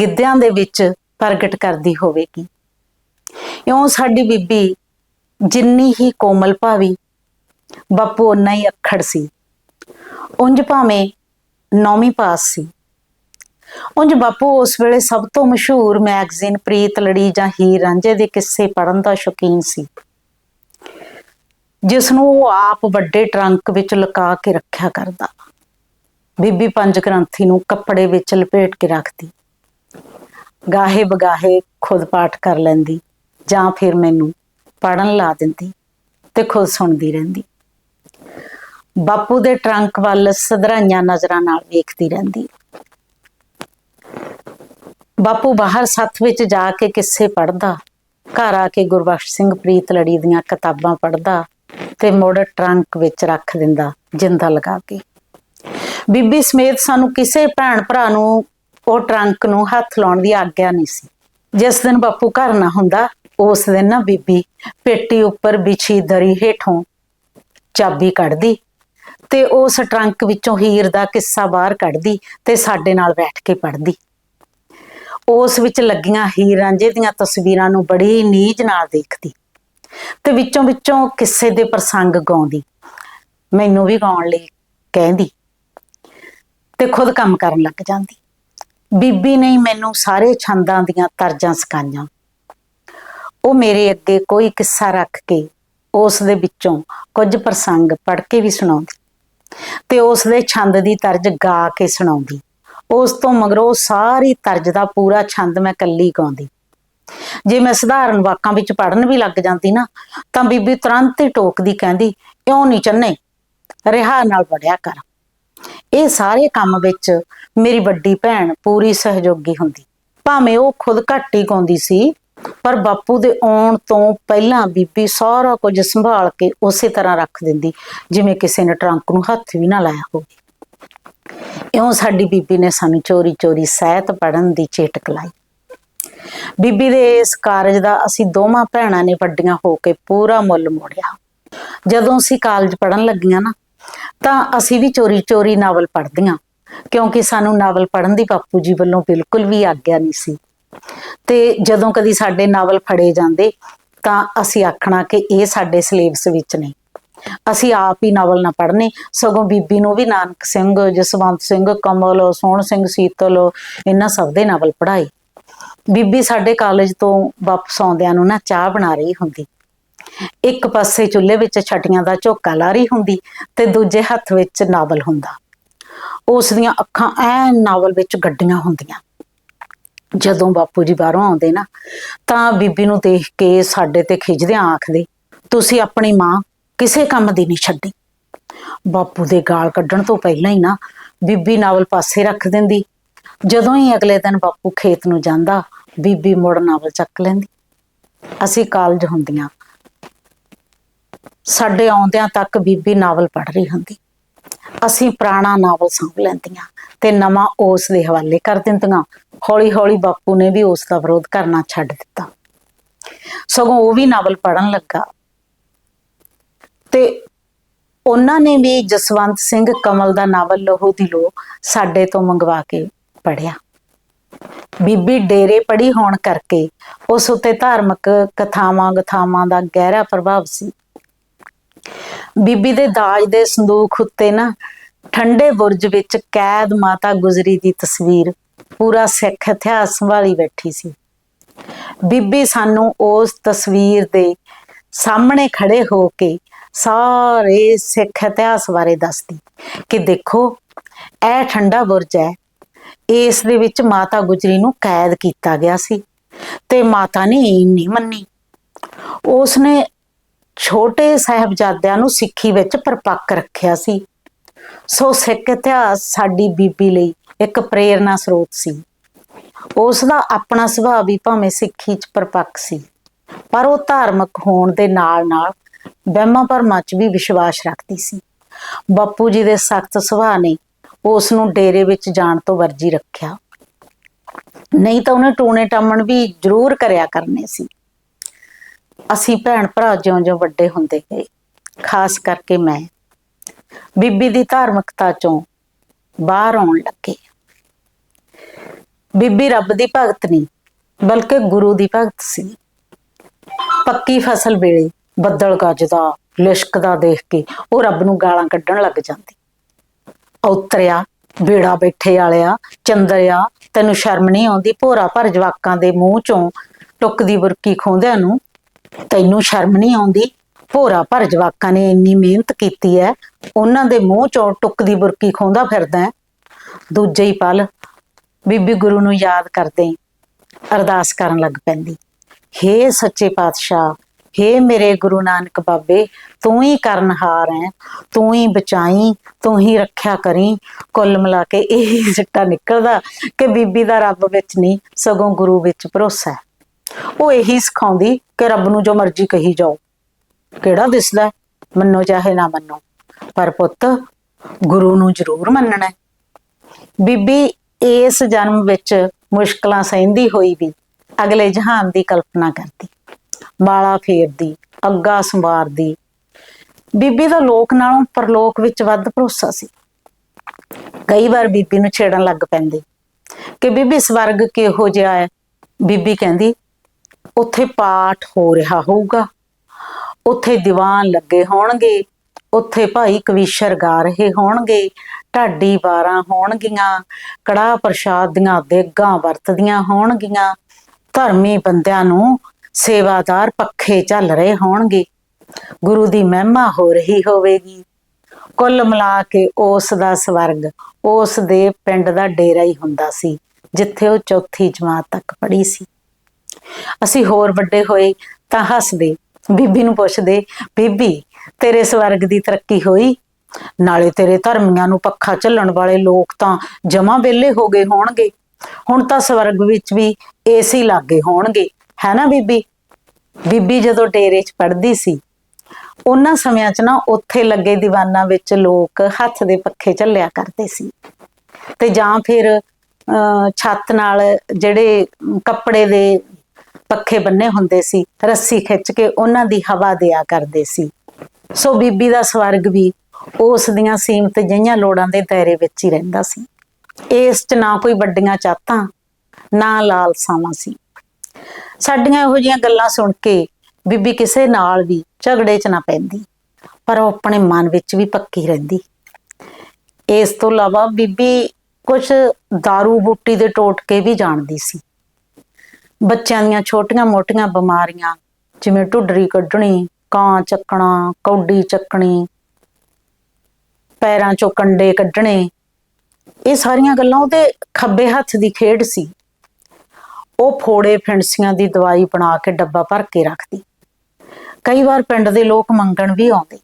ਗਿੱਧਿਆਂ ਦੇ ਵਿੱਚ ਪ੍ਰਗਟ ਕਰਦੀ ਹੋਵੇਗੀ। ਇਉਂ ਸਾਡੀ ਬੀਬੀ ਜਿੰਨੀ ਹੀ ਕੋਮਲ ਭਾਵੀ, ਬਾਪੂ ਉਨਾ ਹੀ ਅੱਖੜ ਸੀ। ਉਂਝ ਭਾਵੇਂ ਨੌਵੀਂ ਪਾਸ ਸੀ। ਉਂਝ ਬਾਪੂ ਉਸ ਵੇਲੇ ਸਭ ਤੋਂ ਮਸ਼ਹੂਰ ਮੈਗਜ਼ੀਨ ਪ੍ਰੀਤ ਲੜੀ ਜਾਂ ਹੀਰ ਰਾਂਝੇ ਦੇ ਕਿੱਸੇ ਪੜ੍ਹਨ ਦਾ ਸ਼ੌਕੀਨ ਸੀ। ਜਿਸ ਨੂੰ ਉਹ ਆਪ ਵੱਡੇ ਟਰੰਕ ਵਿੱਚ ਲੁਕਾ ਕੇ ਰੱਖਿਆ ਕਰਦਾ। ਬੀਬੀ ਪੰਜ ਗ੍ਰੰਥੀ ਨੂੰ ਕੱਪੜੇ ਵਿੱਚ ਲਪੇਟ ਕੇ ਰੱਖਦੀ। ਗਾਹੇ ਬਗਾਹੇ ਖੁਦ ਪਾਠ ਕਰ ਲੈਂਦੀ, ਜਾਂ ਫਿਰ ਮੈਨੂੰ ਪੜਨ ਲਾ ਦਿੰਦੀ ਤੇ ਖੁਦ ਸੁਣਦੀ ਰਹਿੰਦੀ। ਬਾਪੂ ਦੇ ਟਰੰਕ ਵੱਲ ਸਧਰਾਈਆਂ ਨਜ਼ਰਾਂ ਨਾਲ ਵੇਖਦੀ ਰਹਿੰਦੀ। ਬਾਪੂ ਬਾਹਰ ਸੱਥ ਵਿੱਚ ਜਾ ਕੇ ਕਿੱਸੇ ਪੜਦਾ ਘਰ ਆ ਕੇ ਗੁਰਬਖਸ਼ ਸਿੰਘ ਪ੍ਰੀਤ ਲੜੀ ਦੀਆਂ ਕਿਤਾਬਾਂ ਪੜਦਾ ਤੇ ਮੁੜ ਟਰੰਕ ਵਿੱਚ ਰੱਖ ਦਿੰਦਾ ਜਿੰਦਾ ਲਗਾ ਕੇ। ਬੀਬੀ ਸਮੇਤ ਸਾਨੂੰ ਕਿਸੇ ਭੈਣ ਭਰਾ ਨੂੰ ਉਹ ਟਰੰਕ ਨੂੰ ਹੱਥ ਲਾਉਣ ਦੀ ਆਗਿਆ ਨਹੀਂ ਸੀ। ਜਿਸ ਦਿਨ ਬਾਪੂ ਘਰ ਨਾ ਹੁੰਦਾ, ਉਸ ਦਿਨ ਨਾ ਬੀਬੀ ਪੇਟੀ ਉੱਪਰ ਵਿਛੀ ਦਰੀ ਹੇਠੋਂ ਚਾਬੀ ਕੱਢਦੀ ਤੇ ਉਸ ਟਰੰਕ ਵਿੱਚੋਂ ਹੀਰ ਦਾ ਕਿੱਸਾ ਬਾਹਰ ਕੱਢਦੀ ਤੇ ਸਾਡੇ ਨਾਲ ਬੈਠ ਕੇ ਪੜ੍ਹਦੀ। ਉਸ ਵਿੱਚ ਲੱਗੀਆਂ ਹੀਰ ਰਾਂਝੇ ਦੀਆਂ ਤਸਵੀਰਾਂ ਨੂੰ ਬੜੀ ਨੀਝ ਨਾਲ ਦੇਖਦੀ ਤੇ ਵਿੱਚੋਂ ਵਿੱਚੋਂ ਕਿੱਸੇ ਦੇ ਪ੍ਰਸੰਗ ਗਾਉਂਦੀ। ਮੈਨੂੰ ਵੀ ਗਾਉਣ ਲਈ ਕਹਿੰਦੀ ਤੇ ਖੁਦ ਕੰਮ ਕਰਨ ਲੱਗ ਜਾਂਦੀ। ਬੀਬੀ ਨੇ ਹੀ ਮੈਨੂੰ ਸਾਰੇ ਛੰਦਾਂ ਦੀਆਂ ਤਰਜ਼ਾਂ ਸਿਖਾਈਆਂ। ਉਹ ਮੇਰੇ ਅੱਗੇ ਕੋਈ ਕਿੱਸਾ ਰੱਖ ਕੇ ਉਸ ਦੇ ਵਿੱਚੋਂ ਕੁਝ ਪ੍ਰਸੰਗ ਪੜ੍ਹ ਕੇ ਵੀ ਸੁਣਾਉਂਦੀ ਤੇ ਉਸ ਦੇ ਛੰਦ ਦੀ ਤਰਜ਼ ਗਾ ਕੇ ਸੁਣਾਉਂਦੀ। ਉਸ ਤੋਂ ਮਗਰੋਂ ਸਾਰੀ ਤਰਜ਼ ਦਾ ਪੂਰਾ ਛੰਦ ਮੈਂ ਕੱਲੀ ਗਾਉਂਦੀ। ਜੇ ਮੈਂ ਸਧਾਰਨ ਵਾਕਾਂ ਵਿੱਚ ਪੜਨ ਵੀ ਲੱਗ ਜਾਂਦੀ ਨਾ, ਤਾਂ ਬੀਬੀ ਤੁਰੰਤ ਹੀ ਟੋਕਦੀ ਕਹਿੰਦੀ, ਕਿਉਂ ਨਹੀਂ ਚੰਨੇ? ਰਿਹਾ ਨਾਲ ਪੜਿਆ ਕਰ। ਇਹ ਸਾਰੇ ਕੰਮ ਵਿੱਚ ਮੇਰੀ ਵੱਡੀ ਭੈਣ ਪੂਰੀ ਸਹਿਯੋਗੀ ਹੁੰਦੀ। ਭਾਵੇਂ ਉਹ ਖੁਦ ਘੱਟ ਹੀ ਗਾਉਂਦੀ ਸੀ, ਪਰ ਬਾਪੂ ਦੇ ਆਉਣ ਤੋਂ ਪਹਿਲਾਂ ਬੀਬੀ ਸਾਰਾ ਕੁਝ ਸੰਭਾਲ ਕੇ ਉਸੇ ਤਰ੍ਹਾਂ ਰੱਖ ਦਿੰਦੀ, ਜਿਵੇਂ ਕਿਸੇ ਨੇ ਟਰੰਕ ਨੂੰ ਹੱਥ ਵੀ ਨਾ ਲਾਇਆ ਹੋਵੇ। ਇਉਂ ਸਾਡੀ ਬੀਬੀ ਨੇ ਸਾਨੂੰ ਚੋਰੀ ਚੋਰੀ ਸਹਿਤ ਪੜਨ ਦੀ ਚੇਟਕ ਲਾਈ ਬੀਬੀ ਦੇ ਇਸ ਕਾਰਜ ਦਾ ਅਸੀਂ ਦੋਵਾਂ ਭੈਣਾਂ ਨੇ ਵੱਡੀਆਂ ਹੋ ਕੇ ਪੂਰਾ ਮੁੱਲ ਮੋੜਿਆ। ਜਦੋਂ ਅਸੀਂ ਕਾਲਜ ਪੜਨ ਲੱਗੀਆਂ ਨਾ, ਤਾਂ ਅਸੀਂ ਵੀ ਚੋਰੀ ਚੋਰੀ ਨਾਵਲ ਪੜ੍ਹਦੀਆਂ। ਕਿਉਂਕਿ ਸਾਨੂੰ ਨਾਵਲ ਪੜ੍ਹਨ ਦੀ ਬਾਪੂ ਜੀ ਵੱਲੋਂ ਬਿਲਕੁਲ ਵੀ ਆਗਿਆ ਨਹੀਂ ਸੀ। ਤੇ ਜਦੋਂ ਕਦੀ ਸਾਡੇ ਨਾਵਲ ਫੜੇ ਜਾਂਦੇ, ਤਾਂ ਅਸੀਂ ਆਖਣਾ ਕਿ ਇਹ ਸਾਡੇ ਸਿਲੇਬਸ ਵਿੱਚ ਨਹੀਂ ਅਸੀਂ ਆਪ ਹੀ ਨਾਵਲ ਨਾ ਪੜ੍ਹਨੇ, ਸਗੋਂ ਬੀਬੀ ਨੂੰ ਵੀ ਨਾਨਕ ਸਿੰਘ, ਜਸਵੰਤ ਸਿੰਘ, ਕਮਲ, ਸੋਹਣ ਸਿੰਘ, ਸੀਤਲ, ਇਹਨਾਂ ਸਭ ਦੇ ਨਾਵਲ ਪੜ੍ਹਾਏ। ਬੀਬੀ ਸਾਡੇ ਕਾਲਜ ਤੋਂ ਵਾਪਸ ਆਉਂਦਿਆਂ ਨੂੰ ਨਾ ਚਾਹ ਬਣਾ ਰਹੀ ਹੁੰਦੀ। ਇੱਕ ਪਾਸੇ ਚੁੱਲ੍ਹੇ ਵਿੱਚ ਛਟੀਆਂ ਦਾ ਝੋਕਾ ਲਾ ਰਹੀ ਹੁੰਦੀ ਤੇ ਦੂਜੇ ਹੱਥ ਵਿੱਚ ਨਾਵਲ ਹੁੰਦਾ। ਉਸ ਦੀਆਂ ਅੱਖਾਂ ਐਨ ਨਾਵਲ ਵਿੱਚ ਗੱਡੀਆਂ ਹੁੰਦੀਆਂ। ਜਦੋਂ ਬਾਪੂ ਜੀ ਬਾਹਰੋਂ ਆਉਂਦੇ ਨਾ, ਤਾਂ ਬੀਬੀ ਨੂੰ ਦੇਖ ਕੇ ਸਾਡੇ ਤੇ ਖਿੱਚਦਿਆਂ ਆਖਦੇ, ਤੁਸੀਂ ਆਪਣੀ ਮਾਂ ਕਿਸੇ ਕੰਮ ਦੀ ਨਹੀਂ ਛੱਡੀ। ਬਾਪੂ ਦੇ ਗਾਲ ਕੱਢਣ ਤੋਂ ਪਹਿਲਾਂ ਹੀ ਨਾ ਬੀਬੀ ਨਾਵਲ ਪਾਸੇ ਰੱਖ ਦਿੰਦੀ। ਜਦੋਂ ਹੀ ਅਗਲੇ ਦਿਨ ਬਾਪੂ ਖੇਤ ਨੂੰ ਜਾਂਦਾ, ਬੀਬੀ ਮੁੜ ਨਾਵਲ ਚੱਕ ਲੈਂਦੀ। ਅਸੀਂ ਕਾਲਜ ਹੁੰਦੀਆਂ। ਸਾਡੇ ਆਉਂਦਿਆਂ ਤੱਕ ਬੀਬੀ ਨਾਵਲ ਪੜ੍ਹ ਰਹੀ ਹੁੰਦੀ। ਅਸੀਂ ਪੁਰਾਣਾ ਨਾਵਲ ਸਾਂਭ ਲੈਂਦੀਆਂ ਤੇ ਨਵਾਂ ਉਸ ਦੇ ਹਵਾਲੇ ਕਰ ਦਿੰਦੀਆਂ। ਹੌਲੀ ਹੌਲੀ ਬਾਪੂ ਨੇ ਵੀ ਉਸ ਦਾ ਵਿਰੋਧ ਕਰਨਾ ਛੱਡ ਦਿੱਤਾ। ਸਗੋਂ ਉਹ ਵੀ ਨਾਵਲ ਪੜ੍ਹਨ ਲੱਗਾ। ਤੇ ਉਹਨਾਂ ਨੇ ਵੀ ਜਸਵੰਤ ਸਿੰਘ ਕਮਲ ਦਾ ਨਾਵਲ ਲਹੂ ਦੀ ਲੋ ਸਾਡੇ ਤੋਂ ਮੰਗਵਾ ਕੇ ਪੜਿਆ ਬੀਬੀ ਡੇਰੇ ਪੜੀ ਹੋਣ ਕਰਕੇ ਉਸ ਉੱਤੇ ਧਾਰਮਿਕ ਕਥਾਵਾਂ ਗਥਾਵਾਂ ਦਾ ਗਹਿਰਾ ਪ੍ਰਭਾਵ ਸੀ। ਬੀਬੀ ਦੇ ਦਾਜ ਦੇ ਸੰਦੂਖ ਉੱਤੇ ਨਾ ਠੰਡੇ ਬੁਰਜ ਵਿੱਚ ਕੈਦ ਮਾਤਾ ਗੁਜਰੀ ਦੀ ਤਸਵੀਰ, ਪੂਰਾ ਸਿੱਖ ਇਤਿਹਾਸ ਸੰਭਾਲੀ ਬੈਠੀ ਸੀ। ਬੀਬੀ ਸਾਨੂੰ ਉਸ ਤਸਵੀਰ ਦੇ ਸਾਹਮਣੇ ਖੜੇ ਹੋ ਕੇ ਸਾਰੇ ਸਿੱਖ ਇਤਿਹਾਸ ਬਾਰੇ ਦੱਸਦੀ ਕਿ ਦੇਖੋ, ਇਹ ਠੰਡਾ ਬੁਰਜ ਹੈ। ਇਸ ਦੇ ਵਿੱਚ ਮਾਤਾ ਗੁਜਰੀ ਨੂੰ ਕੈਦ ਕੀਤਾ ਗਿਆ ਸੀ ਤੇ ਮਾਤਾ ਨੇ ਨਹੀਂ ਮੰਨੀ। ਉਸ ਨੇ ਛੋਟੇ ਸਾਹਿਬਜ਼ਾਦਿਆਂ ਨੂੰ ਸਿੱਖੀ ਵਿੱਚ ਪਰਪੱਕ ਰੱਖਿਆ ਸੀ। ਸੋ ਸਿੱਖ ਇਤਿਹਾਸ ਸਾਡੀ ਬੀਬੀ ਲਈ ਇੱਕ ਪ੍ਰੇਰਨਾ ਸਰੋਤ ਸੀ। ਉਸ ਦਾ ਆਪਣਾ ਸੁਭਾਅ ਵੀ ਭਾਵੇਂ ਸਿੱਖੀ 'ਚ ਪਰਪੱਕ ਸੀ, ਪਰ ਉਹ ਧਾਰਮਿਕ ਹੋਣ ਦੇ ਨਾਲ-ਨਾਲ ਵਹਿਮਾਂ ਭਰਮਾਂ 'ਚ ਵੀ ਵਿਸ਼ਵਾਸ ਰੱਖਦੀ ਸੀ। ਬਾਪੂ ਜੀ ਦੇ ਸਖਤ ਸੁਭਾਅ ਨੇ ਉਸ ਨੂੰ ਡੇਰੇ ਵਿੱਚ ਜਾਣ ਤੋਂ ਵਰਜੀ ਰੱਖਿਆ। ਨਹੀਂ ਤਾਂ ਉਹਨੇ ਟੂਣੇ ਟਾਮਣ ਵੀ ਜ਼ਰੂਰ ਕਰਿਆ ਕਰਨੇ ਸੀ। ਅਸੀਂ ਭੈਣ ਭਰਾ ਜਿਉਂ-ਜਿਉਂ ਵੱਡੇ ਹੁੰਦੇ ਗਏ, ਖਾਸ ਕਰਕੇ ਮੈਂ। ਬੀਬੀ ਦੀ ਧਾਰਮਿਕਤਾ ਚੋਂ ਬਾਹਰ ਆਉਣ ਲੱਗੇ। ਬੀਬੀ ਰੱਬ ਦੀ ਭਗਤ ਨਹੀਂ, ਬਲਕਿ ਗੁਰੂ ਦੀ ਭਗਤ ਸੀ। ਪੱਕੀ ਫਸਲ ਵੇਲੇ ਬੱਦਲ ਗੱਜਦਾ ਲਿਸ਼ਕਦਾ ਦੇਖ ਕੇ ਉਹ ਰੱਬ ਨੂੰ ਗਾਲਾਂ ਕੱਢਣ ਲੱਗ ਜਾਂਦੀ। ਉਤਰਿਆ, ਬੇੜਾ ਬੈਠੇ ਵਾਲਿਆ, ਚੰਦਰਿਆ, ਤੈਨੂੰ ਸ਼ਰਮ ਨਹੀਂ ਆਉਂਦੀ ਭੋਰਾ ਭਰ ਜਵਾਕਾਂ ਦੇ ਮੂੰਹ ਚੋਂ, ਟੁੱਕਦੀ ਬੁਰਕੀ ਖੋਂਦਿਆਂ ਨੂੰ ਤੈਨੂੰ ਸ਼ਰਮ ਨਹੀਂ ਆਉਂਦੀ? ਭੋਰਾ ਭਰ ਜਵਾਕਾਂ ਨੇ ਇੰਨੀ ਮਿਹਨਤ ਕੀਤੀ ਹੈ ਉਹਨਾਂ ਦੇ ਮੂੰਹ ਚੋਂ ਟੁੱਕਦੀ ਬੁਰਕੀ ਖੋਂਦਾ ਫਿਰਦਾ ਹੈ। ਦੂਜੇ ਹੀ ਪਲ ਬੀਬੀ ਗੁਰੂ ਨੂੰ ਯਾਦ ਕਰਦੇ ਅਰਦਾਸ ਕਰਨ ਲੱਗ ਪੈਂਦੀ। ਹੇ ਸੱਚੇ ਪਾਤਸ਼ਾਹ, ਹੇ ਮੇਰੇ ਗੁਰੂ ਨਾਨਕ ਬਾਬੇ, ਤੂੰ ਹੀ ਕਰਨਹਾਰ ਹੈ ਤੂੰ ਹੀ ਬਚਾਈ, ਤੂੰ ਹੀ ਰੱਖਿਆ ਕਰੀ। ਕੁੱਲ ਮਿਲਾ ਕੇ ਇਹ ਸਿੱਟਾ ਨਿਕਲਦਾ ਕਿ ਬੀਬੀ ਦਾ ਰੱਬ ਵਿੱਚ ਨਹੀਂ, ਸਗੋਂ ਗੁਰੂ ਵਿੱਚ ਭਰੋਸਾ ਹੈ ਉਹ ਇਹੀ ਸਿਖਾਉਂਦੀ ਕਿ ਰੱਬ ਨੂੰ ਜੋ ਮਰਜ਼ੀ ਕਹੀ ਜਾਓ। ਕਿਹੜਾ ਦਿਸਦਾ ਮੰਨੋ ਚਾਹੇ ਨਾ ਮੰਨੋ। ਪਰ ਪੁੱਤ, ਗੁਰੂ ਨੂੰ ਜ਼ਰੂਰ ਮੰਨਣਾ ਹੈ। ਬੀਬੀ, ਇਸ ਜਨਮ ਵਿੱਚ ਮੁਸ਼ਕਲਾਂ ਸਹਿੰਦੀ ਹੋਈ ਵੀ, ਅਗਲੇ ਜਹਾਨ ਦੀ ਕਲਪਨਾ ਕਰਦੀ। ਮਾਲਾ ਫੇਰਦੀ, ਅੱਗਾ ਸੰਵਾਰਦੀ। ਬੀਬੀ ਦਾ ਲੋਕ ਨਾਲੋਂ ਪਰਲੋਕ ਵਿੱਚ ਵੱਧ ਭਰੋਸਾ ਸੀ। ਕਈ ਵਾਰ ਬੀਬੀ ਨੂੰ ਛੇੜਨ ਲੱਗ ਪੈਂਦੇ। ਕਿ ਬੀਬੀ, ਸਵਰਗ ਕਿਹੋ ਜਿਹਾ ਹੈ? ਬੀਬੀ ਕਹਿੰਦੀ ਉੱਥੇ ਪਾਠ ਹੋ ਰਿਹਾ ਹੋਊਗਾ। ਉੱਥੇ ਦੀਵਾਨ ਲੱਗੇ ਹੋਣਗੇ। ਉੱਥੇ ਭਾਈ ਕਵੀਸ਼ਰ ਗਾ ਰਹੇ ਹੋਣਗੇ। ਢਾਡੀ ਵਾਰਾਂ ਹੋਣਗੀਆਂ। ਕੜਾਹ ਪ੍ਰਸ਼ਾਦ ਦੀਆਂ ਦੇਗਾਂ ਵਰਤਦੀਆਂ ਹੋਣਗੀਆਂ। ਧਰਮੀ ਬੰਦਿਆਂ ਨੂੰ ਸੇਵਾਦਾਰ ਪੱਖੇ ਚੱਲ ਰਹੇ ਹੋਣਗੇ। ਗੁਰੂ ਦੀ ਮਹਿਮਾ ਹੋ ਰਹੀ ਹੋਵੇਗੀ। ਕੁੱਲ ਮਿਲਾ ਕੇ ਉਸ ਦਾ ਸਵਰਗ, ਉਸ ਦੇ ਪਿੰਡ ਦਾ ਡੇਰਾ ਹੀ ਹੁੰਦਾ ਸੀ, ਜਿੱਥੇ ਉਹ ਚੌਥੀ ਜਮਾਤ ਤੱਕ ਪੜ੍ਹੀ ਸੀ। ਅਸੀਂ ਹੋਰ ਵੱਡੇ ਹੋਏ ਤਾਂ ਹੱਸਦੇ। ਬੀਬੀ ਨੂੰ ਪੁੱਛਦੇ ਬੀਬੀ ਤੇਰੇ ਸਵਰਗ ਦੀ ਤਰੱਕੀ ਹੋਈ? ਨਾਲੇ ਤੇਰੇ ਧਰਮੀਆਂ ਨੂੰ ਪੱਖਾ ਝੱਲਣ ਵਾਲੇ ਲੋਕ ਤਾਂ ਜਮਾ ਵਿਹਲੇ ਹੋ ਗਏ ਹੋਣਗੇ। ਹੁਣ ਤਾਂ ਸਵਰਗ ਵਿੱਚ ਵੀ ਏਸੀ ਲੱਗੇ ਹੋਣਗੇ। ਹੈ ਨਾ ਬੀਬੀ? ਬੀਬੀ ਜਦੋਂ ਡੇਰੇ 'ਚ ਪੜ੍ਹਦੀ ਸੀ ਉਹਨਾਂ ਸਮਿਆਂ 'ਚ ਨਾ ਉੱਥੇ ਲੱਗੇ ਦੀਵਾਨਾਂ ਵਿੱਚ ਲੋਕ ਹੱਥ ਦੇ ਪੱਖੇ ਝੱਲਿਆ ਕਰਦੇ ਸੀ। ਤੇ ਜਾਂ ਫਿਰ ਅਹ, ਛੱਤ ਨਾਲ ਜਿਹੜੇ ਕੱਪੜੇ ਦੇ ਪੱਖੇ ਬੰਨੇ ਹੁੰਦੇ ਸੀ, ਰੱਸੀ ਖਿੱਚ ਕੇ ਉਹਨਾਂ ਦੀ ਹਵਾ ਦਿਆ ਕਰਦੇ ਸੀ। ਸੋ ਬੀਬੀ ਦਾ ਸਵਰਗ ਵੀ ਉਸ ਦੀਆਂ ਸੀਮਤ ਜਿਹੀਆਂ ਲੋੜਾਂ ਦੇ ਦਾਇਰੇ ਵਿੱਚ ਹੀ ਰਹਿੰਦਾ ਸੀ। ਇਸ 'ਚ ਨਾ ਕੋਈ ਵੱਡੀਆਂ ਚਾਤਾਂ, ਨਾ ਲਾਲਸਾਵਾਂ ਸੀ। ਸਾਡੀਆਂ ਇਹੋ ਜਿਹੀਆਂ ਗੱਲਾਂ ਸੁਣ ਕੇ ਬੀਬੀ ਕਿਸੇ ਨਾਲ ਵੀ ਝਗੜੇ 'ਚ ਨਾ ਪੈਂਦੀ, ਪਰ ਉਹ ਆਪਣੇ ਮਨ ਵਿੱਚ ਵੀ ਪੱਕੀ ਰਹਿੰਦੀ। ਇਸ ਤੋਂ ਇਲਾਵਾ ਬੀਬੀ ਕੁਝ दारू ਬੂਟੀ ਦੇ ਟੋਟਕੇ ਵੀ ਜਾਣਦੀ ਸੀ। ਬੱਚਿਆਂ ਦੀਆਂ ਛੋਟੀਆਂ-ਮੋਟੀਆਂ ਬਿਮਾਰੀਆਂ, ਜਿਵੇਂ ਢੁੱਡਰੀ ਕੱਢਣੀ, ਕਾਂ ਚੱਕਣਾ, ਕੌਡੀ ਚੱਕਣੀ, ਪੈਰਾਂ ਚੋਂ ਕੰਡੇ ਕੱਢਣੇ, ਇਹ ਸਾਰੀਆਂ ਗੱਲਾਂ ਉਹਦੇ ਖੱਬੇ ਹੱਥ ਦੀ ਖੇਡ ਸੀ। ਉਹ ਫੋੜੇ ਫਿੰਸੀਆਂ ਦੀ ਦਵਾਈ ਬਣਾ ਕੇ ਡੱਬਾ ਭਰ ਕੇ ਰੱਖਦੀ। ਕਈ ਵਾਰ ਪਿੰਡ ਦੇ ਲੋਕ ਮੰਗਣ ਵੀ ਆਉਂਦੇ।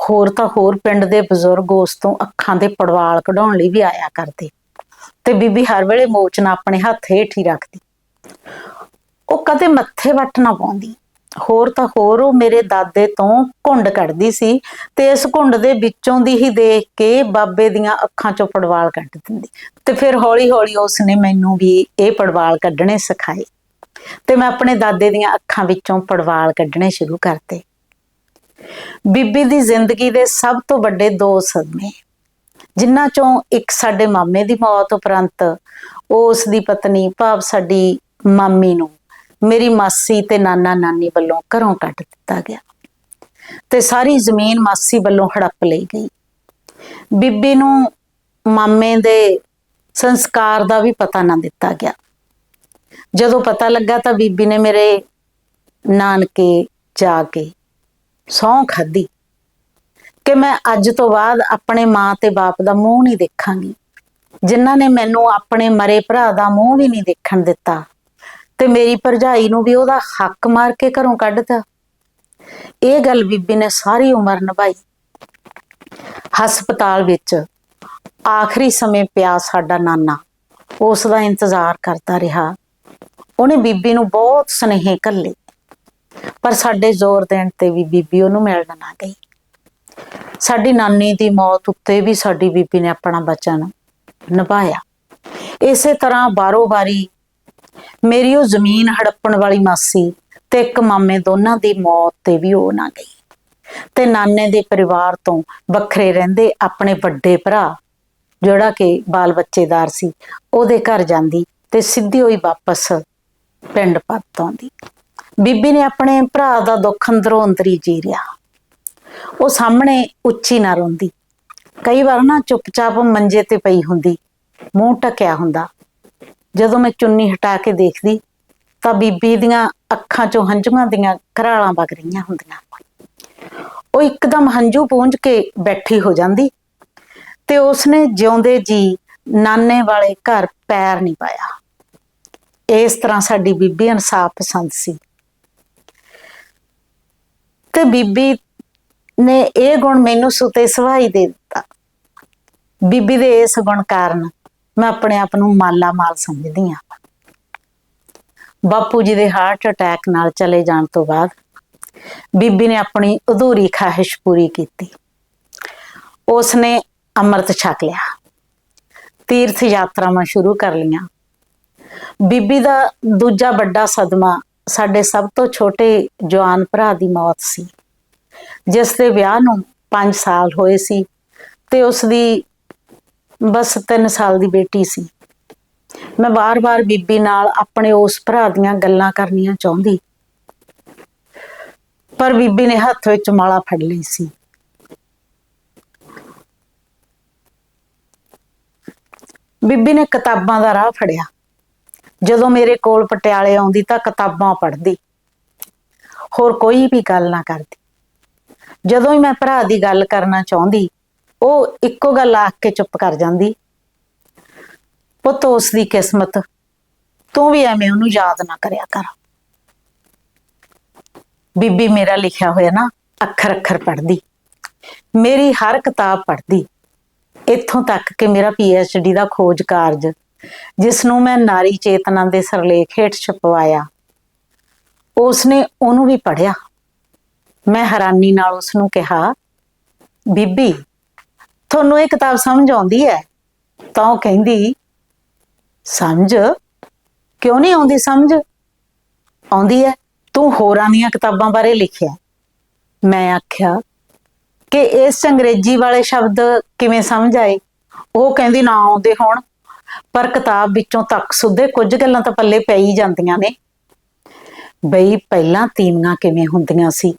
ਹੋਰ ਤਾਂ ਹੋਰ ਪਿੰਡ ਦੇ ਬਜ਼ੁਰਗ ਉਸ ਤੋਂ ਅੱਖਾਂ ਦੇ ਪੜਵਾਲ ਕਢਾਉਣ ਲਈ ਵੀ ਆਇਆ ਕਰਦੇ। ਤੇ ਬੀਬੀ ਹਰ ਵੇਲੇ ਮੋਚਨਾ ਆਪਣੇ ਹੱਥ ਹੇਠ ਹੀ ਰੱਖਦੀ। ਉਹ ਕਦੇ ਮੱਥੇ ਵੱਟ ਨਾ ਪਾਉਂਦੀ। ਹੋਰ ਤਾਂ ਹੋਰ ਉਹ ਮੇਰੇ ਦਾਦੇ ਤੋਂ ਘੁੰਡ ਕੱਢਦੀ ਸੀ ਤੇ ਇਸ ਘੁੰਡ ਦੇ ਵਿੱਚੋਂ ਦੀ ਹੀ ਦੇਖ ਕੇ ਬਾਬੇ ਦੀਆਂ ਅੱਖਾਂ ਚੋਂ ਪੜਵਾਲ ਕੱਢ ਦਿੰਦੀ। ਤੇ ਫਿਰ ਹੌਲੀ ਹੌਲੀ ਉਸਨੇ ਮੈਨੂੰ ਵੀ ਇਹ ਪੜਵਾਲ ਕੱਢਣੇ ਸਿਖਾਏ। ਤੇ ਮੈਂ ਆਪਣੇ ਦਾਦੇ ਦੀਆਂ ਅੱਖਾਂ ਵਿੱਚੋਂ ਪੜਵਾਲ ਕੱਢਣੇ ਸ਼ੁਰੂ ਕਰਤੇ। ਬੀਬੀ ਦੀ ਜ਼ਿੰਦਗੀ ਦੇ ਸਭ ਤੋਂ ਵੱਡੇ ਦੋ ਸਦਮੇ। ਜਿਨ੍ਹਾਂ ਚੋਂ ਇੱਕ ਸਾਡੇ ਮਾਮੇ ਦੀ ਮੌਤ ਉਪਰੰਤ ਉਸ ਦੀ ਪਤਨੀ ਭਾਵ ਸਾਡੀ ਮਾਮੀ ਨੂੰ, ਮੇਰੀ ਮਾਸੀ ਤੇ ਨਾਨਾ ਨਾਨੀ ਵੱਲੋਂ ਘਰੋਂ ਕੱਢ ਦਿੱਤਾ ਗਿਆ ਤੇ ਸਾਰੀ ਜ਼ਮੀਨ ਮਾਸੀ ਵੱਲੋਂ ਹੜੱਪ ਲਈ ਗਈ। ਬੀਬੀ ਨੂੰ ਮਾਮੇ ਦੇ ਸੰਸਕਾਰ ਦਾ ਵੀ ਪਤਾ ਨਾ ਦਿੱਤਾ ਗਿਆ। ਜਦੋਂ ਪਤਾ ਲੱਗਾ ਤਾਂ ਬੀਬੀ ਨੇ ਮੇਰੇ ਨਾਨਕੇ ਜਾ ਕੇ ਸਹੁੰ ਖਾਧੀ ਕਿ ਮੈਂ ਅੱਜ ਤੋਂ ਬਾਅਦ ਆਪਣੇ ਮਾਂ ਤੇ ਬਾਪ ਦਾ ਮੂੰਹ ਨਹੀਂ ਦੇਖਾਂਗੀ। ਜਿਨ੍ਹਾਂ ਨੇ ਮੈਨੂੰ ਆਪਣੇ ਮਰੇ ਭਰਾ ਦਾ ਮੂੰਹ ਵੀ ਨਹੀਂ ਦੇਖਣ ਦਿੱਤਾ। ਤੇ ਮੇਰੀ ਭਰਜਾਈ ਨੂੰ ਵੀ ਉਹਦਾ ਹੱਕ ਮਾਰ ਕੇ ਘਰੋਂ ਕੱਢਤਾ। ਇਹ ਗੱਲ ਬੀਬੀ ਨੇ ਸਾਰੀ ਉਮਰ ਨਿਭਾਈ। ਹਸਪਤਾਲ ਵਿੱਚ ਆਖਰੀ ਸਮੇਂ ਪਿਆ ਸਾਡਾ ਨਾਨਾ। ਉਸ ਦਾ ਇੰਤਜ਼ਾਰ ਕਰਦਾ ਰਿਹਾ। ਉਹਨੇ ਬੀਬੀ ਨੂੰ ਬਹੁਤ ਸਨੇਹੇ ਕੱਲੇ ਪਰ ਸਾਡੇ ਜ਼ੋਰ ਦੇਣ ਤੇ ਵੀ ਬੀਬੀ ਉਹਨੂੰ ਮਿਲਣ ਨਾ ਗਈ। ਸਾਡੀ ਨਾਨੀ ਦੀ ਮੌਤ ਉੱਤੇ ਵੀ ਸਾਡੀ ਬੀਬੀ ਨੇ ਆਪਣਾ ਬਚਨ ਨਿਭਾਇਆ। ਇਸੇ ਤਰ੍ਹਾਂ ਬਾਰੋ-ਬਾਰੀ ਮੇਰੀ ਉਹ ਜ਼ਮੀਨ ਹੜੱਪਣ ਵਾਲੀ ਮਾਸੀ ਤੇ ਇੱਕ ਮਾਮੇ ਦੋਨਾਂ ਦੀ ਮੌਤ ਤੇ ਵੀ ਉਹ ਨਾ ਗਈ। ਤੇ ਨਾਨੇ ਦੇ ਪਰਿਵਾਰ ਤੋਂ ਵੱਖਰੇ ਰਹਿੰਦੇ ਆਪਣੇ ਵੱਡੇ ਭਰਾ, ਜਿਹੜਾ ਕਿ ਬਾਲ ਬੱਚੇਦਾਰ ਸੀ, ਉਹਦੇ ਘਰ ਜਾਂਦੀ ਤੇ ਸਿੱਧੀ ਹੋਈ ਵਾਪਸ ਪਿੰਡ ਪਰਤ ਆਉਂਦੀ। ਬੀਬੀ ਨੇ ਆਪਣੇ ਭਰਾ ਦਾ ਦੁੱਖ ਅੰਦਰੋਂ ਅੰਦਰੀ ਜੀ ਰਿਹਾ। ਉਹ ਸਾਹਮਣੇ ਉੱਚੀ ਨਾ ਰੋਂਦੀ। ਕਈ ਵਾਰ ਨਾ ਚੁੱਪਚਾਪ ਮੰਜੇ ਤੇ ਪਈ ਹੁੰਦੀ, ਮੂੰਹ ਟਕਿਆ ਹੁੰਦਾ। ਜਦੋਂ ਮੈਂ ਚੁੰਨੀ ਹਟਾ ਕੇ ਦੇਖਦੀ, ਤਾਂ ਬੀਬੀ ਦੀਆਂ ਅੱਖਾਂ ਚੋਂ ਹੰਝੂਆਂ ਦੀਆਂ ਘਰਾਲਾਂ ਵਗ ਰਹੀਆਂ ਹੁੰਦੀਆਂ ਉਹ ਇੱਕਦਮ ਹੰਝੂ ਪੂੰਝ ਕੇ ਬੈਠੀ ਹੋ ਜਾਂਦੀ ਤੇ ਉਸਨੇ ਜਿਉਂਦੇ ਜੀ ਨਾਨੇ ਵਾਲੇ ਘਰ ਪੈਰ ਨਹੀਂ ਪਾਇਆ। ਇਸ ਤਰ੍ਹਾਂ ਸਾਡੀ ਬੀਬੀ ਇਨਸਾਫ ਪਸੰਦ ਸੀ। ਤੇ ਬੀਬੀ ਨੇ ਇਹ ਗੁਣ ਮੈਨੂੰ ਸੁਤੇ ਸਵਾਈ ਦੇ ਦਿੱਤਾ। ਬੀਬੀ ਦੇ ਇਸ ਗੁਣ ਕਾਰਨ ਮੈਂ ਆਪਣੇ ਆਪ ਨੂੰ ਮਾਲਾ ਮਾਲ ਸਮਝਦੀ ਹਾਂ। ਬਾਪੂ ਜੀ ਦੇ ਹਾਰਟ ਅਟੈਕ ਨਾਲ ਚਲੇ ਜਾਣ ਤੋਂ ਬਾਅਦ ਬੀਬੀ ਨੇ ਆਪਣੀ ਅਧੂਰੀ ਖਾਹਿਸ਼ ਪੂਰੀ ਕੀਤੀ। ਉਸ ਨੇ ਅੰਮ੍ਰਿਤ ਛਕ ਲਿਆ। ਤੀਰਥ ਯਾਤਰਾਵਾਂ ਸ਼ੁਰੂ ਕਰ ਲਈਆਂ। ਬੀਬੀ ਦਾ ਦੂਜਾ ਵੱਡਾ ਸਦਮਾ ਸਾਡੇ ਸਭ ਤੋਂ ਛੋਟੇ ਜਵਾਨ ਭਰਾ ਦੀ ਮੌਤ ਸੀ। ਜਿਸ ਦੇ ਵਿਆਹ ਨੂੰ 5 ਸਾਲ ਹੋਏ ਸੀ ਤੇ ਉਸ ਦੀ ਬਸ 3 ਸਾਲ ਦੀ ਬੇਟੀ ਸੀ। ਮੈਂ ਵਾਰ-ਵਾਰ ਬੀਬੀ ਨਾਲ ਆਪਣੇ ਉਸ ਭਰਾ ਦੀਆਂ ਗੱਲਾਂ ਕਰਨੀਆਂ ਚਾਹੁੰਦੀ। ਪਰ ਬੀਬੀ ਨੇ ਹੱਥ ਵਿੱਚ ਮਾਲਾ ਫੜ ਲਈ ਸੀ। ਬੀਬੀ ਨੇ ਕਿਤਾਬਾਂ ਦਾ ਰਾਹ ਫੜਿਆ। ਜਦੋਂ ਮੇਰੇ ਕੋਲ ਪਟਿਆਲੇ ਆਉਂਦੀ ਤਾਂ ਕਿਤਾਬਾਂ ਪੜ੍ਹਦੀ। ਹੋਰ ਕੋਈ ਵੀ ਗੱਲ ਨਾ ਕਰਦੀ। ਜਦੋਂ ਹੀ ਮੈਂ ਭਰਾ ਦੀ ਗੱਲ ਕਰਨਾ ਚਾਹੁੰਦੀ ਉਹ ਇੱਕੋ ਗੱਲ ਆਖ ਕੇ ਚੁੱਪ ਕਰ ਜਾਂਦੀ। ਪੁੱਤ ਉਸ ਦੀ ਕਿਸਮਤ, ਤੂੰ ਵੀ ਐਵੇਂ ਉਹਨੂੰ ਯਾਦ ਨਾ ਕਰਿਆ ਕਰ। ਬੀਬੀ ਮੇਰਾ ਲਿਖਿਆ ਹੋਇਆ ਨਾ, ਅੱਖਰ ਅੱਖਰ ਪੜ੍ਹਦੀ। ਮੇਰੀ ਹਰ ਕਿਤਾਬ ਪੜ੍ਹਦੀ। ਇੱਥੋਂ ਤੱਕ ਕਿ ਮੇਰਾ ਡੀ ਦਾ ਖੋਜ ਕਾਰਜ, ਜਿਸ ਨੂੰ ਮੈਂ ਨਾਰੀ ਚੇਤਨਾ ਦੇ ਸਰਲੇਖ ਹੇਠ ਛਪਵਾਇਆ, ਉਸਨੇ ਉਹਨੂੰ ਵੀ ਪੜਿਆ ਮੈਂ ਹੈਰਾਨੀ ਨਾਲ ਉਸ ਨੂੰ ਕਿਹਾ, ਬੀਬੀ ਤੁਹਾਨੂੰ ਇਹ ਕਿਤਾਬ ਸਮਝ ਆਉਂਦੀ ਹੈ? ਤਾਂ ਉਹ ਕਹਿੰਦੀ, ਸਮਝ? ਕਿਉਂ ਨਹੀਂ ਆਉਂਦੀ ਸਮਝ? ਆਉਂਦੀ ਹੈ, ਤੂੰ ਹੋਰਾਂ ਦੀਆਂ ਕਿਤਾਬਾਂ ਬਾਰੇ ਲਿਖਿਆ। ਮੈਂ ਆਖਿਆ, ਕਿ ਇਸ ਅੰਗਰੇਜ਼ੀ ਵਾਲੇ ਸ਼ਬਦ ਕਿਵੇਂ ਸਮਝ ਆਏ? ਉਹ ਕਹਿੰਦੀ, ਨਾ ਆਉਂਦੇ ਹੋਣ, ਪਰ ਕਿਤਾਬ ਵਿੱਚੋਂ ਤੱਕ ਸੁੱਧੇ ਕੁਝ ਗੱਲਾਂ ਤਾਂ ਪੱਲੇ ਪੈ ਹੀ ਜਾਂਦੀਆਂ ਨੇ। ਬਈ, ਪਹਿਲਾਂ ਤੀਵੀਆਂ ਕਿਵੇਂ ਹੁੰਦੀਆਂ ਸੀ?